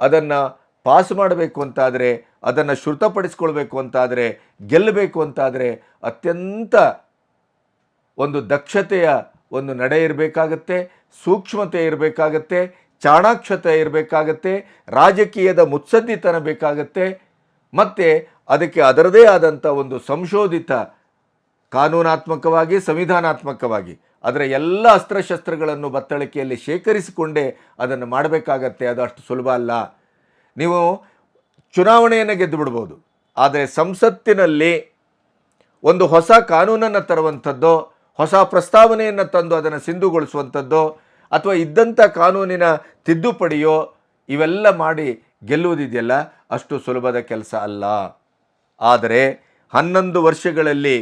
ಅದನ್ನು ಪಾಸ್ ಮಾಡಬೇಕು ಅಂತಾದರೆ, ಅದನ್ನು ಶ್ರುತಪಡಿಸ್ಕೊಳ್ಬೇಕು ಅಂತಾದರೆ, ಗೆಲ್ಲಬೇಕು ಅಂತಾದರೆ ಅತ್ಯಂತ ಒಂದು ದಕ್ಷತೆಯ ಒಂದು ನಡೆ ಇರಬೇಕಾಗತ್ತೆ, ಸೂಕ್ಷ್ಮತೆ ಇರಬೇಕಾಗತ್ತೆ, ಚಾಣಾಕ್ಷತೆ ಇರಬೇಕಾಗತ್ತೆ, ರಾಜಕೀಯದ ಮುತ್ಸದ್ದಿತನ ಬೇಕಾಗತ್ತೆ ಮತ್ತು ಅದಕ್ಕೆ ಅದರದೇ ಆದಂಥ ಒಂದು ಸಂಶೋಧಿತ ಕಾನೂನಾತ್ಮಕವಾಗಿ, ಸಂವಿಧಾನಾತ್ಮಕವಾಗಿ, ಅದರ ಎಲ್ಲ ಅಸ್ತ್ರಶಸ್ತ್ರಗಳನ್ನು ಬತ್ತಳಿಕೆಯಲ್ಲಿ ಶೇಖರಿಸಿಕೊಂಡೇ ಅದನ್ನು ಮಾಡಬೇಕಾಗತ್ತೆ, ಅದು ಅಷ್ಟು ಸುಲಭ ಅಲ್ಲ. ನೀವು ಚುನಾವಣೆಯನ್ನು ಗೆದ್ದು ಬಿಡ್ಬೋದು. ಆದರೆ ಸಂಸತ್ತಿನಲ್ಲಿ ಒಂದು ಹೊಸ ಕಾನೂನನ್ನು ತರುವಂಥದ್ದೋ, ಹೊಸ ಪ್ರಸ್ತಾವನೆಯನ್ನು ತಂದು ಅದನ್ನು ಸಿಂಧುಗೊಳಿಸುವಂಥದ್ದೋ, ಅಥವಾ ಇದ್ದಂಥ ಕಾನೂನಿನ ತಿದ್ದುಪಡಿಯೋ, ಇವೆಲ್ಲ ಮಾಡಿ ಗೆಲ್ಲುವುದಿದೆಯಲ್ಲ? ಅಷ್ಟು ಸುಲಭದ ಕೆಲಸ ಅಲ್ಲ. ಆದರೆ ಹನ್ನೊಂದು ವರ್ಷಗಳಲ್ಲಿ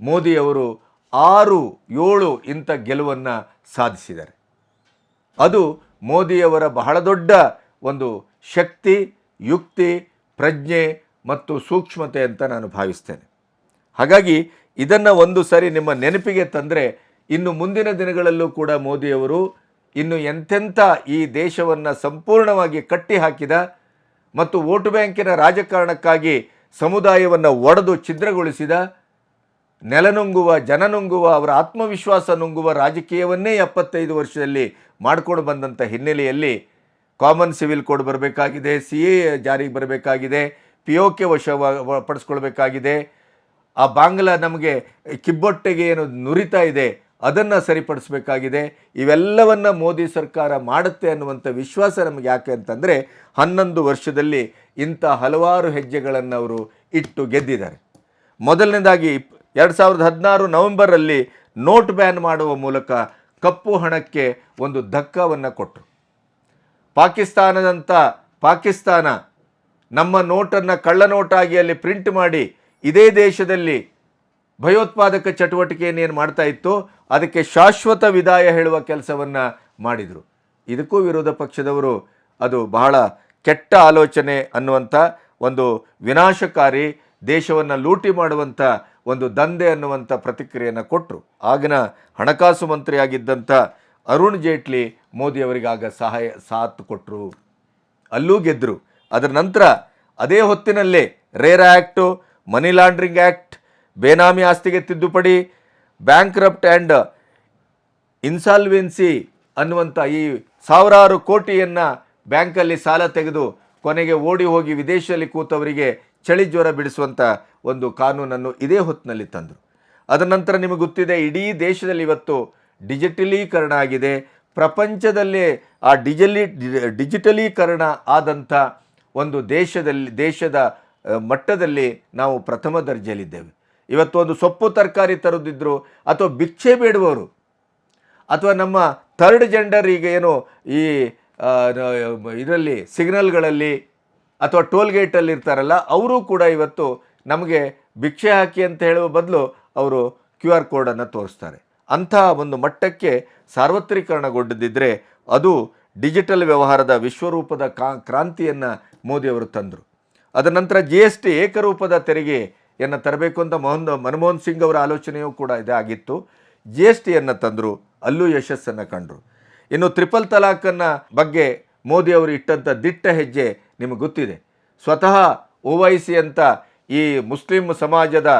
ಮೋದಿಯವರು ಆರು, ಏಳು ಇಂಥ ಗೆಲುವನ್ನು ಸಾಧಿಸಿದ್ದಾರೆ. ಅದು ಮೋದಿಯವರ ಬಹಳ ದೊಡ್ಡ ಒಂದು ಶಕ್ತಿ, ಯುಕ್ತಿ, ಪ್ರಜ್ಞೆ ಮತ್ತು ಸೂಕ್ಷ್ಮತೆ ಅಂತ ನಾನು ಭಾವಿಸ್ತೇನೆ. ಹಾಗಾಗಿ ಇದನ್ನು ಒಂದು ಸಾರಿ ನಿಮ್ಮ ನೆನಪಿಗೆ ತಂದರೆ ಇನ್ನು ಮುಂದಿನ ದಿನಗಳಲ್ಲೂ ಕೂಡ ಮೋದಿಯವರು ಇನ್ನು ಎಂತೆಂಥ ಈ ದೇಶವನ್ನು ಸಂಪೂರ್ಣವಾಗಿ ಕಟ್ಟಿ ಹಾಕಿದ ಮತ್ತು ವೋಟ್ ಬ್ಯಾಂಕಿನ ರಾಜಕಾರಣಕ್ಕಾಗಿ ಸಮುದಾಯವನ್ನು ಒಡೆದು ಛಿದ್ರಗೊಳಿಸಿದ, ನೆಲನುಂಗುವ, ಜನನುಂಗುವ, ಅವರ ಆತ್ಮವಿಶ್ವಾಸ ನುಂಗುವ ರಾಜಕೀಯವನ್ನೇ ಎಪ್ಪತ್ತೈದು ವರ್ಷದಲ್ಲಿ ಮಾಡಿಕೊಂಡು ಬಂದಂಥ ಹಿನ್ನೆಲೆಯಲ್ಲಿ ಕಾಮನ್ ಸಿವಿಲ್ ಕೋಡ್ ಬರಬೇಕಾಗಿದೆ, ಸಿ ಎ ಜಾರಿಗೆ ಬರಬೇಕಾಗಿದೆ ಪಿ ಒ ಕೆ ವಶ ಪಡಿಸ್ಕೊಳ್ಬೇಕಾಗಿದೆ. ಆ ಬಾಂಗ್ಲಾ ನಮಗೆ ಕಿಬ್ಬೊಟ್ಟೆಗೆ ಏನು ನುರಿತಾ ಇದೆ. ಅದನ್ನು ಸರಿಪಡಿಸಬೇಕಾಗಿದೆ. ಇವೆಲ್ಲವನ್ನು ಮೋದಿ ಸರ್ಕಾರ ಮಾಡುತ್ತೆ ಅನ್ನುವಂಥ ವಿಶ್ವಾಸ ನಮಗೆ ಯಾಕೆ ಅಂತಂದರೆ, ಹನ್ನೊಂದು ವರ್ಷದಲ್ಲಿ ಇಂಥ ಹಲವಾರು ಹೆಜ್ಜೆಗಳನ್ನು ಅವರು ಇಟ್ಟು ಗೆದ್ದಿದ್ದಾರೆ. ಮೊದಲನೇದಾಗಿ ಎರಡು ಸಾವಿರದ ಹದಿನಾರು ನವೆಂಬರಲ್ಲಿ ನೋಟ್ ಬ್ಯಾನ್ ಮಾಡುವ ಮೂಲಕ ಕಪ್ಪು ಹಣಕ್ಕೆ ಒಂದು ಧಕ್ಕವನ್ನು ಕೊಟ್ಟರು ಪಾಕಿಸ್ತಾನದಂಥ ಪಾಕಿಸ್ತಾನ ನಮ್ಮ ನೋಟನ್ನು ಕಳ್ಳ ನೋಟಾಗಿ ಅಲ್ಲಿ ಪ್ರಿಂಟ್ ಮಾಡಿ ಇದೇ ದೇಶದಲ್ಲಿ ಭಯೋತ್ಪಾದಕ ಚಟುವಟಿಕೆಯನ್ನು ಏನು ಮಾಡ್ತಾ ಇತ್ತು? ಅದಕ್ಕೆ ಶಾಶ್ವತ ವಿದಾಯ ಹೇಳುವ ಕೆಲಸವನ್ನು ಮಾಡಿದರು. ಇದಕ್ಕೂ ವಿರೋಧ ಪಕ್ಷದವರು ಅದು ಬಹಳ ಕೆಟ್ಟ ಆಲೋಚನೆ ಅನ್ನುವಂಥ ಒಂದು ವಿನಾಶಕಾರಿ ದೇಶವನ್ನು ಲೂಟಿ ಮಾಡುವಂಥ ಒಂದು ದಂಧೆ ಅನ್ನುವಂಥ ಪ್ರತಿಕ್ರಿಯೆಯನ್ನು ಕೊಟ್ಟರು ಆಗಿನ ಹಣಕಾಸು ಮಂತ್ರಿಯಾಗಿದ್ದಂಥ ಅರುಣ್ ಜೇಟ್ಲಿ ಮೋದಿಯವರಿಗೆ ಆಗ ಸಹಾಯ, ಸಾಥ್ ಕೊಟ್ಟರು ಅಲ್ಲೂ ಗೆದ್ದರು ಅದರ ನಂತರ ಅದೇ ಹೊತ್ತಿನಲ್ಲೇ RERA act money laundering act benami ಆಸ್ತಿಗೆ ತಿದ್ದುಪಡಿ ಬ್ಯಾಂಕ್ ರಪ್ಟ್ ಆ್ಯಂಡ್ ಇನ್ಸಾಲ್ವೆನ್ಸಿ ಅನ್ನುವಂಥ ಈ ಸಾವಿರಾರು ಕೋಟಿಯನ್ನು ಬ್ಯಾಂಕಲ್ಲಿ ಸಾಲ ತೆಗೆದು ಕೊನೆಗೆ ಓಡಿ ಹೋಗಿ ವಿದೇಶದಲ್ಲಿ ಕೂತವರಿಗೆ ಚಳಿ ಜ್ವರ ಬಿಡಿಸುವಂಥ ಒಂದು ಕಾನೂನನ್ನು ಇದೇ ಹೊತ್ತಿನಲ್ಲಿ ತಂದರು. ಅದರ ನಂತರ ನಿಮಗೆ ಗೊತ್ತಿದೆ, ಇಡೀ ದೇಶದಲ್ಲಿ ಇವತ್ತು ಡಿಜಿಟಲೀಕರಣ ಆಗಿದೆ. ಪ್ರಪಂಚದಲ್ಲೇ ಆ ಡಿಜಲಿ, ಡಿಜಿಟಲೀಕರಣ ಆದಂಥ ಒಂದು ದೇಶದಲ್ಲಿ, ದೇಶದ ಮಟ್ಟದಲ್ಲಿ ನಾವು ಪ್ರಥಮ ದರ್ಜೆಯಲ್ಲಿದ್ದೇವೆ. ಇವತ್ತು ಒಂದು ಸೊಪ್ಪು ತರಕಾರಿ ತರೋದಿದ್ರು ಅಥವಾ ಭಿಕ್ಷೆ ಬೇಡುವವರು ಅಥವಾ ನಮ್ಮ ಥರ್ಡ್ ಜೆಂಡರ್ ಈಗ ಏನು ಈ ಇದರಲ್ಲಿ ಸಿಗ್ನಲ್ಗಳಲ್ಲಿ ಅಥವಾ ಟೋಲ್ ಗೇಟಲ್ಲಿ ಇರ್ತಾರಲ್ಲ, ಅವರು ಕೂಡ ಇವತ್ತು ನಮಗೆ ಭಿಕ್ಷೆ ಹಾಕಿ ಅಂತ ಹೇಳುವ ಬದಲು ಅವರು ಕ್ಯೂ ಆರ್ ಕೋಡನ್ನು ತೋರಿಸ್ತಾರೆ. ಅಂತಹ ಒಂದು ಮಟ್ಟಕ್ಕೆ ಸಾರ್ವತ್ರೀಕರಣಗೊಂಡಿದ್ದರೆ ಅದು ಡಿಜಿಟಲ್ ವ್ಯವಹಾರದ ವಿಶ್ವರೂಪದ ಕ್ರಾಂತಿಯನ್ನು ಮೋದಿಯವರು ತಂದರು. ಅದರ ನಂತರ ಜಿ ಎಸ್ ಟಿ ಏಕರೂಪದ ತೆರಿಗೆಯನ್ನು ತರಬೇಕು ಅಂತ ಮೋಹನ್ ಮನಮೋಹನ್ ಸಿಂಗ್ ಅವರ ಆಲೋಚನೆಯೂ ಕೂಡ ಇದಾಗಿತ್ತು ಜಿ ಎಸ್ ಟಿಯನ್ನು ತಂದರು, ಅಲ್ಲೂ ಯಶಸ್ಸನ್ನು ಕಂಡರು. ಇನ್ನು ತ್ರಿಪಲ್ ತಲಾಖನ್ನು ಬಗ್ಗೆ ಮೋದಿ ಅವರು ಇಟ್ಟಂಥ ದಿಟ್ಟ ಹೆಜ್ಜೆ ನಿಮಗೆ ಗೊತ್ತಿದೆ. ಸ್ವತಃ ಓವೈಸಿ ಅಂತ ಈ ಮುಸ್ಲಿಂ ಸಮಾಜದ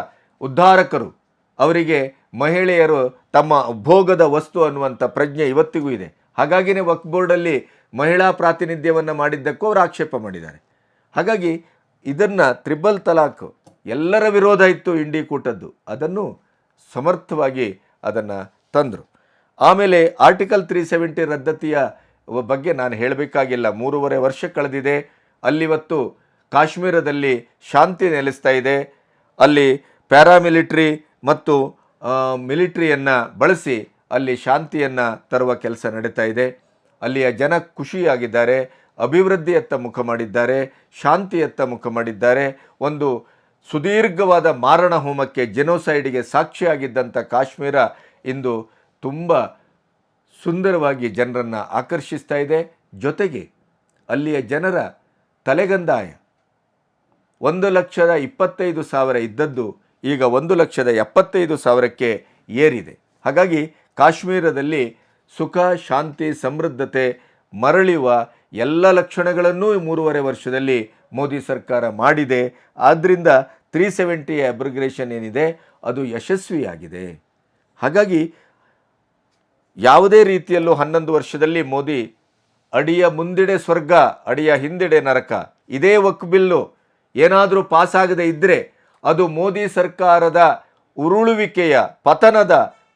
ಉದ್ಧಾರಕರು, ಅವರಿಗೆ ಮಹಿಳೆಯರು ತಮ್ಮ ಭೋಗದ ವಸ್ತು ಅನ್ನುವಂಥ ಪ್ರಜ್ಞೆ ಇವತ್ತಿಗೂ ಇದೆ. ಹಾಗಾಗಿಯೇ ವಕ್ ಬೋರ್ಡಲ್ಲಿ ಮಹಿಳಾ ಪ್ರಾತಿನಿಧ್ಯವನ್ನು ಮಾಡಿದ್ದಕ್ಕೂ ಅವರು ಆಕ್ಷೇಪ ಮಾಡಿದ್ದಾರೆ. ಹಾಗಾಗಿ ಇದನ್ನು ತ್ರಿಬಲ್ ತಲಾಕ್ ಎಲ್ಲರ ವಿರೋಧ ಇತ್ತು ಇಂಡಿ ಕೂಟದ್ದು. ಅದನ್ನು ಸಮರ್ಥವಾಗಿ ಅದನ್ನು ತಂದರು. ಆಮೇಲೆ ಆರ್ಟಿಕಲ್ ತ್ರೀ ಸೆವೆಂಟಿ ರದ್ದತಿಯ ಬಗ್ಗೆ ನಾನು ಹೇಳಬೇಕಾಗಿಲ್ಲ. ಮೂರುವರೆ ವರ್ಷ ಕಳೆದಿದೆ. ಅಲ್ಲಿವತ್ತು ಕಾಶ್ಮೀರದಲ್ಲಿ ಶಾಂತಿ ನೆಲೆಸ್ತಾ ಇದೆ. ಅಲ್ಲಿ ಪ್ಯಾರಾಮಿಲಿಟ್ರಿ ಮತ್ತು ಮಿಲಿಟ್ರಿಯನ್ನು ಬಳಸಿ ಅಲ್ಲಿ ಶಾಂತಿಯನ್ನು ತರುವ ಕೆಲಸ ನಡೀತಾ ಇದೆ. ಅಲ್ಲಿಯ ಜನ ಖುಷಿಯಾಗಿದ್ದಾರೆ. ಅಭಿವೃದ್ಧಿಯತ್ತ ಮುಖ ಮಾಡಿದ್ದಾರೆ. ಶಾಂತಿಯತ್ತ ಮುಖ ಮಾಡಿದ್ದಾರೆ. ಒಂದು ಸುದೀರ್ಘವಾದ ಮಾರಣ ಹೋಮಕ್ಕೆ ಜೆನೋಸೈಡ್ಗೆ ಸಾಕ್ಷಿಯಾಗಿದ್ದಂಥ ಕಾಶ್ಮೀರ ಇಂದು ತುಂಬ ಸುಂದರವಾಗಿ ಜನರನ್ನು ಆಕರ್ಷಿಸ್ತಾ ಇದೆ. ಜೊತೆಗೆ ಅಲ್ಲಿಯ ಜನರ ತಲೆಗಂದಾಯ ಒಂದು ಲಕ್ಷದ ಇಪ್ಪತ್ತೈದು ಸಾವಿರ ಇದ್ದದ್ದು ಈಗ ಒಂದು ಲಕ್ಷದ ಎಪ್ಪತ್ತೈದು ಸಾವಿರಕ್ಕೆ ಏರಿದೆ. ಹಾಗಾಗಿ ಕಾಶ್ಮೀರದಲ್ಲಿ ಸುಖ, ಶಾಂತಿ, ಸಮೃದ್ಧತೆ ಮರಳಿವ ಎಲ್ಲ ಲಕ್ಷಣಗಳನ್ನೂ ಮೂರುವರೆ ವರ್ಷದಲ್ಲಿ ಮೋದಿ ಸರ್ಕಾರ ಮಾಡಿದೆ ಆದ್ದರಿಂದ ತ್ರೀ ಸೆವೆಂಟಿ ಅಬ್ರಿಗ್ರೇಷನ್ ಏನಿದೆ, ಅದು ಯಶಸ್ವಿಯಾಗಿದೆ. ಹಾಗಾಗಿ ಯಾವುದೇ ರೀತಿಯಲ್ಲೂ ಹನ್ನೊಂದು ವರ್ಷದಲ್ಲಿ ಮೋದಿ ಅಡಿಯ ಮುಂದಿಡೆ ಸ್ವರ್ಗ, ಅಡಿಯ ಹಿಂದಿಡೆ ನರಕ, ಇದೇ ವಕ್ ಬಿಲ್ಲು ಏನಾದರೂ ಪಾಸಾಗದೇ ಇದ್ದರೆ ಅದು ಮೋದಿ ಸರ್ಕಾರದ ಉರುಳುವಿಕೆಯ ಪತನದ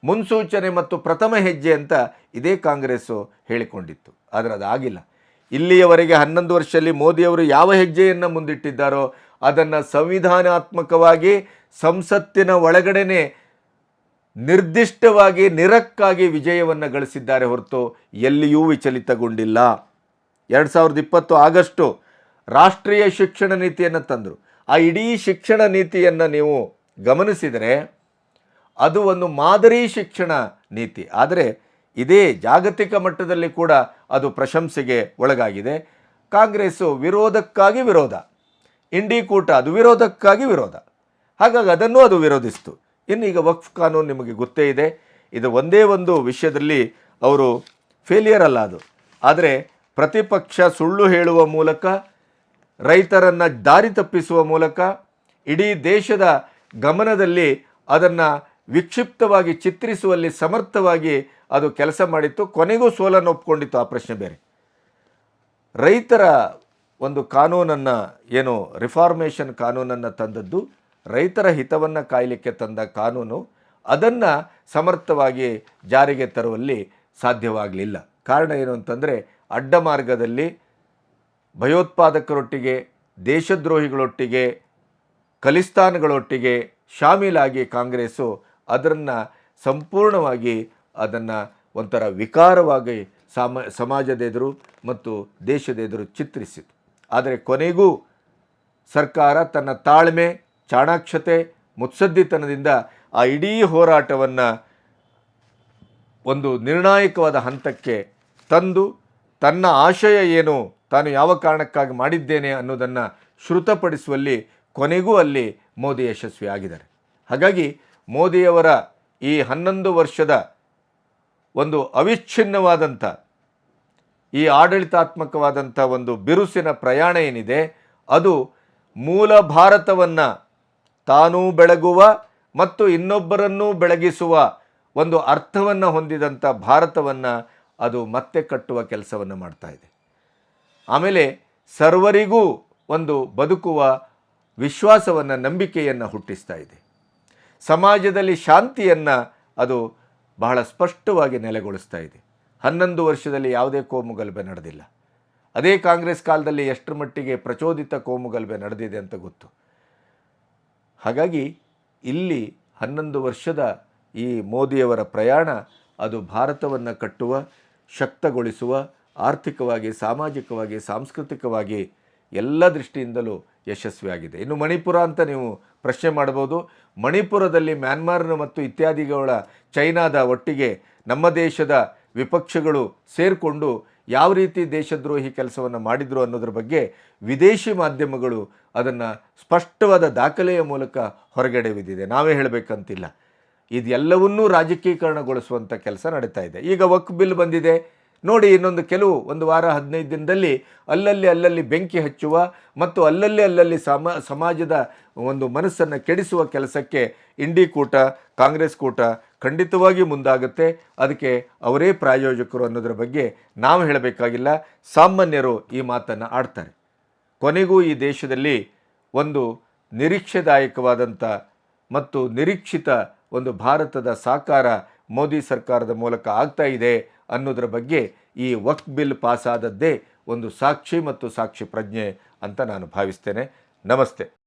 ಮುನ್ಸೂಚನೆ ಮತ್ತು ಪ್ರಥಮ ಹೆಜ್ಜೆ ಅಂತ ಇದೇ ಕಾಂಗ್ರೆಸ್ಸು ಹೇಳಿಕೊಂಡಿತ್ತು. ಆದರೆ ಅದಾಗಿಲ್ಲ. ಇಲ್ಲಿಯವರೆಗೆ ಹನ್ನೊಂದು ವರ್ಷದಲ್ಲಿ ಮೋದಿಯವರು ಯಾವ ಹೆಜ್ಜೆಯನ್ನು ಮುಂದಿಟ್ಟಿದ್ದಾರೋ ಅದನ್ನು ಸಂವಿಧಾನಾತ್ಮಕವಾಗಿ ಸಂಸತ್ತಿನ ಒಳಗಡೆನೆ ನಿರ್ದಿಷ್ಟವಾಗಿ, ನಿರಕ್ಕಾಗಿ ವಿಜಯವನ್ನು ಗಳಿಸಿದ್ದಾರೆ ಹೊರತು ಎಲ್ಲಿಯೂ ವಿಚಲಿತಗೊಂಡಿಲ್ಲ. ಎರಡು ಸಾವಿರದ ಇಪ್ಪತ್ತು ಆಗಸ್ಟು ರಾಷ್ಟ್ರೀಯ ಶಿಕ್ಷಣ ನೀತಿಯನ್ನು ತಂದರು. ಆ ಇಡೀ ಶಿಕ್ಷಣ ನೀತಿಯನ್ನು ನೀವು ಗಮನಿಸಿದರೆ ಅದು ಒಂದು ಮಾದರಿ ಶಿಕ್ಷಣ ನೀತಿ. ಆದರೆ ಇದೇ ಜಾಗತಿಕ ಮಟ್ಟದಲ್ಲಿ ಕೂಡ ಅದು ಪ್ರಶಂಸೆಗೆ ಒಳಗಾಗಿದೆ. ಕಾಂಗ್ರೆಸ್ಸು ವಿರೋಧಕ್ಕಾಗಿ ವಿರೋಧ. ಇಂಡಿ ಕೂಟ ಅದು ವಿರೋಧಕ್ಕಾಗಿ ವಿರೋಧ. ಹಾಗಾಗಿ ಅದನ್ನು ಅದು ವಿರೋಧಿಸ್ತು. ಇನ್ನು ಈಗ ವಕ್ಫ್ ಕಾನೂನು ನಿಮಗೆ ಗೊತ್ತೇ ಇದೆ. ಇದು ಒಂದೇ ಒಂದು ವಿಷಯದಲ್ಲಿ ಅವರು ಫೇಲಿಯರ್ ಅಲ್ಲ ಅದು. ಆದರೆ ಪ್ರತಿಪಕ್ಷ ಸುಳ್ಳು ಹೇಳುವ ಮೂಲಕ, ರೈತರನ್ನು ದಾರಿ ತಪ್ಪಿಸುವ ಮೂಲಕ, ಇಡೀ ದೇಶದ ಗಮನದಲ್ಲಿ ಅದನ್ನು ವಿಕ್ಷಿಪ್ತವಾಗಿ ಚಿತ್ರಿಸುವಲ್ಲಿ ಸಮರ್ಥವಾಗಿ ಅದು ಕೆಲಸ ಮಾಡಿತ್ತು. ಕೊನೆಗೂ ಸೋಲನ್ನು ಒಪ್ಕೊಂಡಿತ್ತು. ಆ ಪ್ರಶ್ನೆ ಬೇರೆ. ರೈತರ ಒಂದು ಕಾನೂನನ್ನು ಏನು ರಿಫಾರ್ಮೇಷನ್ ಕಾನೂನನ್ನು ತಂದದ್ದು, ರೈತರ ಹಿತವನ್ನು ಕಾಯಲಿಕ್ಕೆ ತಂದ ಕಾನೂನು, ಅದನ್ನು ಸಮರ್ಥವಾಗಿ ಜಾರಿಗೆ ತರುವಲ್ಲಿ ಸಾಧ್ಯವಾಗಲಿಲ್ಲ. ಕಾರಣ ಏನು ಅಂತಂದರೆ, ಅಡ್ಡ ಮಾರ್ಗದಲ್ಲಿ ಭಯೋತ್ಪಾದಕರೊಟ್ಟಿಗೆ, ದೇಶದ್ರೋಹಿಗಳೊಟ್ಟಿಗೆ ಖಲಿಸ್ತಾನ್ಗಳೊಟ್ಟಿಗೆ ಶಾಮೀಲಾಗಿ ಕಾಂಗ್ರೆಸ್ಸು ಅದನ್ನು ಸಂಪೂರ್ಣವಾಗಿ ಅದನ್ನು ಒಂಥರ ವಿಕಾರವಾಗಿ ಸಾಮ, ಸಮಾಜದ ಎದುರು ಮತ್ತು ದೇಶದ ಎದುರು ಚಿತ್ರಿಸಿತು. ಆದರೆ ಕೊನೆಗೂ ಸರ್ಕಾರ ತನ್ನ ತಾಳ್ಮೆ, ಚಾಣಾಕ್ಷತೆ, ಮುತ್ಸದ್ದಿತನದಿಂದ ಆ ಇಡೀ ಹೋರಾಟವನ್ನು ಒಂದು ನಿರ್ಣಾಯಕವಾದ ಹಂತಕ್ಕೆ ತಂದು ತನ್ನ ಆಶಯ ಏನು, ತಾನು ಯಾವ ಕಾರಣಕ್ಕಾಗಿ ಮಾಡಿದ್ದೇನೆ ಅನ್ನೋದನ್ನು ಶ್ರುತಪಡಿಸುವಲ್ಲಿ ಕೊನೆಗೂ ಅಲ್ಲಿ ಮೋದಿ ಯಶಸ್ವಿಯಾಗಿದ್ದಾರೆ. ಹಾಗಾಗಿ ಮೋದಿಯವರ ಈ ಹನ್ನೊಂದು ವರ್ಷದ ಒಂದು ಅವಿಚ್ಛಿನ್ನವಾದಂಥ, ಈ ಆಡಳಿತಾತ್ಮಕವಾದಂಥ ಒಂದು ಬಿರುಸಿನ ಪ್ರಯಾಣ ಏನಿದೆ, ಅದು ಮೂಲ ಭಾರತವನ್ನು ತಾನೂ ಬೆಳಗುವ ಮತ್ತು ಇನ್ನೊಬ್ಬರನ್ನೂ ಬೆಳಗಿಸುವ ಒಂದು ಅರ್ಥವನ್ನು ಹೊಂದಿದಂಥ ಭಾರತವನ್ನು ಅದು ಮತ್ತೆ ಕಟ್ಟುವ ಕೆಲಸವನ್ನು ಮಾಡ್ತಾ ಇದೆ. ಆಮೇಲೆ ಸರ್ವರಿಗೂ ಒಂದು ಬದುಕುವ ವಿಶ್ವಾಸವನ್ನು, ನಂಬಿಕೆಯನ್ನು ಹುಟ್ಟಿಸ್ತಾ ಇದೆ. ಸಮಾಜದಲ್ಲಿ ಶಾಂತಿಯನ್ನು ಅದು ಬಹಳ ಸ್ಪಷ್ಟವಾಗಿ ನೆಲೆಗೊಳಿಸ್ತಾ ಇದೆ. ಹನ್ನೊಂದು ವರ್ಷದಲ್ಲಿ ಯಾವುದೇ ಕೋಮುಗಲಭೆ ನಡೆದಿಲ್ಲ. ಅದೇ ಕಾಂಗ್ರೆಸ್ ಕಾಲದಲ್ಲಿ ಎಷ್ಟರ ಮಟ್ಟಿಗೆ ಪ್ರಚೋದಿತ ಕೋಮುಗಲಭೆ ನಡೆದಿದೆ ಅಂತ ಗೊತ್ತು. ಹಾಗಾಗಿ ಇಲ್ಲಿ ಹನ್ನೊಂದು ವರ್ಷದ ಈ ಮೋದಿಯವರ ಪ್ರಯಾಣ ಅದು ಭಾರತವನ್ನು ಕಟ್ಟುವ, ಶಕ್ತಗೊಳಿಸುವ, ಆರ್ಥಿಕವಾಗಿ, ಸಾಮಾಜಿಕವಾಗಿ, ಸಾಂಸ್ಕೃತಿಕವಾಗಿ ಎಲ್ಲ ದೃಷ್ಟಿಯಿಂದಲೂ ಯಶಸ್ವಿಯಾಗಿದೆ. ಇನ್ನು ಮಣಿಪುರ ಅಂತ ನೀವು ಪ್ರಶ್ನೆ ಮಾಡ್ಬೋದು ಮಣಿಪುರದಲ್ಲಿ ಮ್ಯಾನ್ಮಾರ್ ಮತ್ತು ಇತ್ಯಾದಿಗಳ ಚೈನಾದ ಒಟ್ಟಿಗೆ ನಮ್ಮ ದೇಶದ ವಿಪಕ್ಷಗಳು ಸೇರಿಕೊಂಡು ಯಾವ ರೀತಿ ದೇಶದ್ರೋಹಿ ಕೆಲಸವನ್ನು ಮಾಡಿದ್ರು ಅನ್ನೋದ್ರ ಬಗ್ಗೆ ವಿದೇಶಿ ಮಾಧ್ಯಮಗಳು ಅದನ್ನು ಸ್ಪಷ್ಟವಾದ ದಾಖಲೆಯ ಮೂಲಕ ಹೊರಗಡೆ ಬಿದ್ದಿದೆ. ನಾವೇ ಹೇಳಬೇಕಂತಿಲ್ಲ. ಇದೆಲ್ಲವನ್ನೂ ರಾಜಕೀಕರಣಗೊಳಿಸುವಂಥ ಕೆಲಸ ನಡೀತಾ ಇದೆ. ಈಗ ವಕ್ ಬಿಲ್ ಬಂದಿದೆ. ನೋಡಿ ಇನ್ನೊಂದು ಕೆಲವು ಒಂದು ವಾರ, ಹದಿನೈದು ದಿನದಲ್ಲಿ ಅಲ್ಲಲ್ಲಿ ಅಲ್ಲಲ್ಲಿ ಬೆಂಕಿ ಹಚ್ಚುವ ಮತ್ತು ಅಲ್ಲಲ್ಲಿ ಅಲ್ಲಲ್ಲಿ ಸಮ, ಸಮಾಜದ ಒಂದು ಮನಸ್ಸನ್ನು ಕೆಡಿಸುವ ಕೆಲಸಕ್ಕೆ ಇಂಡಿ ಕೂಟ, ಕಾಂಗ್ರೆಸ್ ಕೂಟ ಖಂಡಿತವಾಗಿ ಮುಂದಾಗುತ್ತೆ. ಅದಕ್ಕೆ ಅವರೇ ಪ್ರಾಯೋಜಕರು ಅನ್ನೋದ್ರ ಬಗ್ಗೆ ನಾವು ಹೇಳಬೇಕಾಗಿಲ್ಲ. ಸಾಮಾನ್ಯರು ಈ ಮಾತನ್ನು ಆಡ್ತಾರೆ. ಕೊನೆಗೂ ಈ ದೇಶದಲ್ಲಿ ಒಂದು ನಿರೀಕ್ಷೆದಾಯಕವಾದಂಥ ಮತ್ತು ನಿರೀಕ್ಷಿತ ಒಂದು ಭಾರತದ ಸಾಕಾರ ಮೋದಿ ಸರ್ಕಾರದ ಮೂಲಕ ಆಗ್ತಾ ಇದೆ ಅನ್ನೋದ್ರ ಬಗ್ಗೆ ಈ ವಕ್ ಬಿಲ್ ಪಾಸಾದದ್ದೇ ಒಂದು ಸಾಕ್ಷಿ ಮತ್ತು ಸಾಕ್ಷಿ ಪ್ರಜ್ಞೆ ಅಂತ ನಾನು ಭಾವಿಸ್ತೇನೆ. ನಮಸ್ತೆ.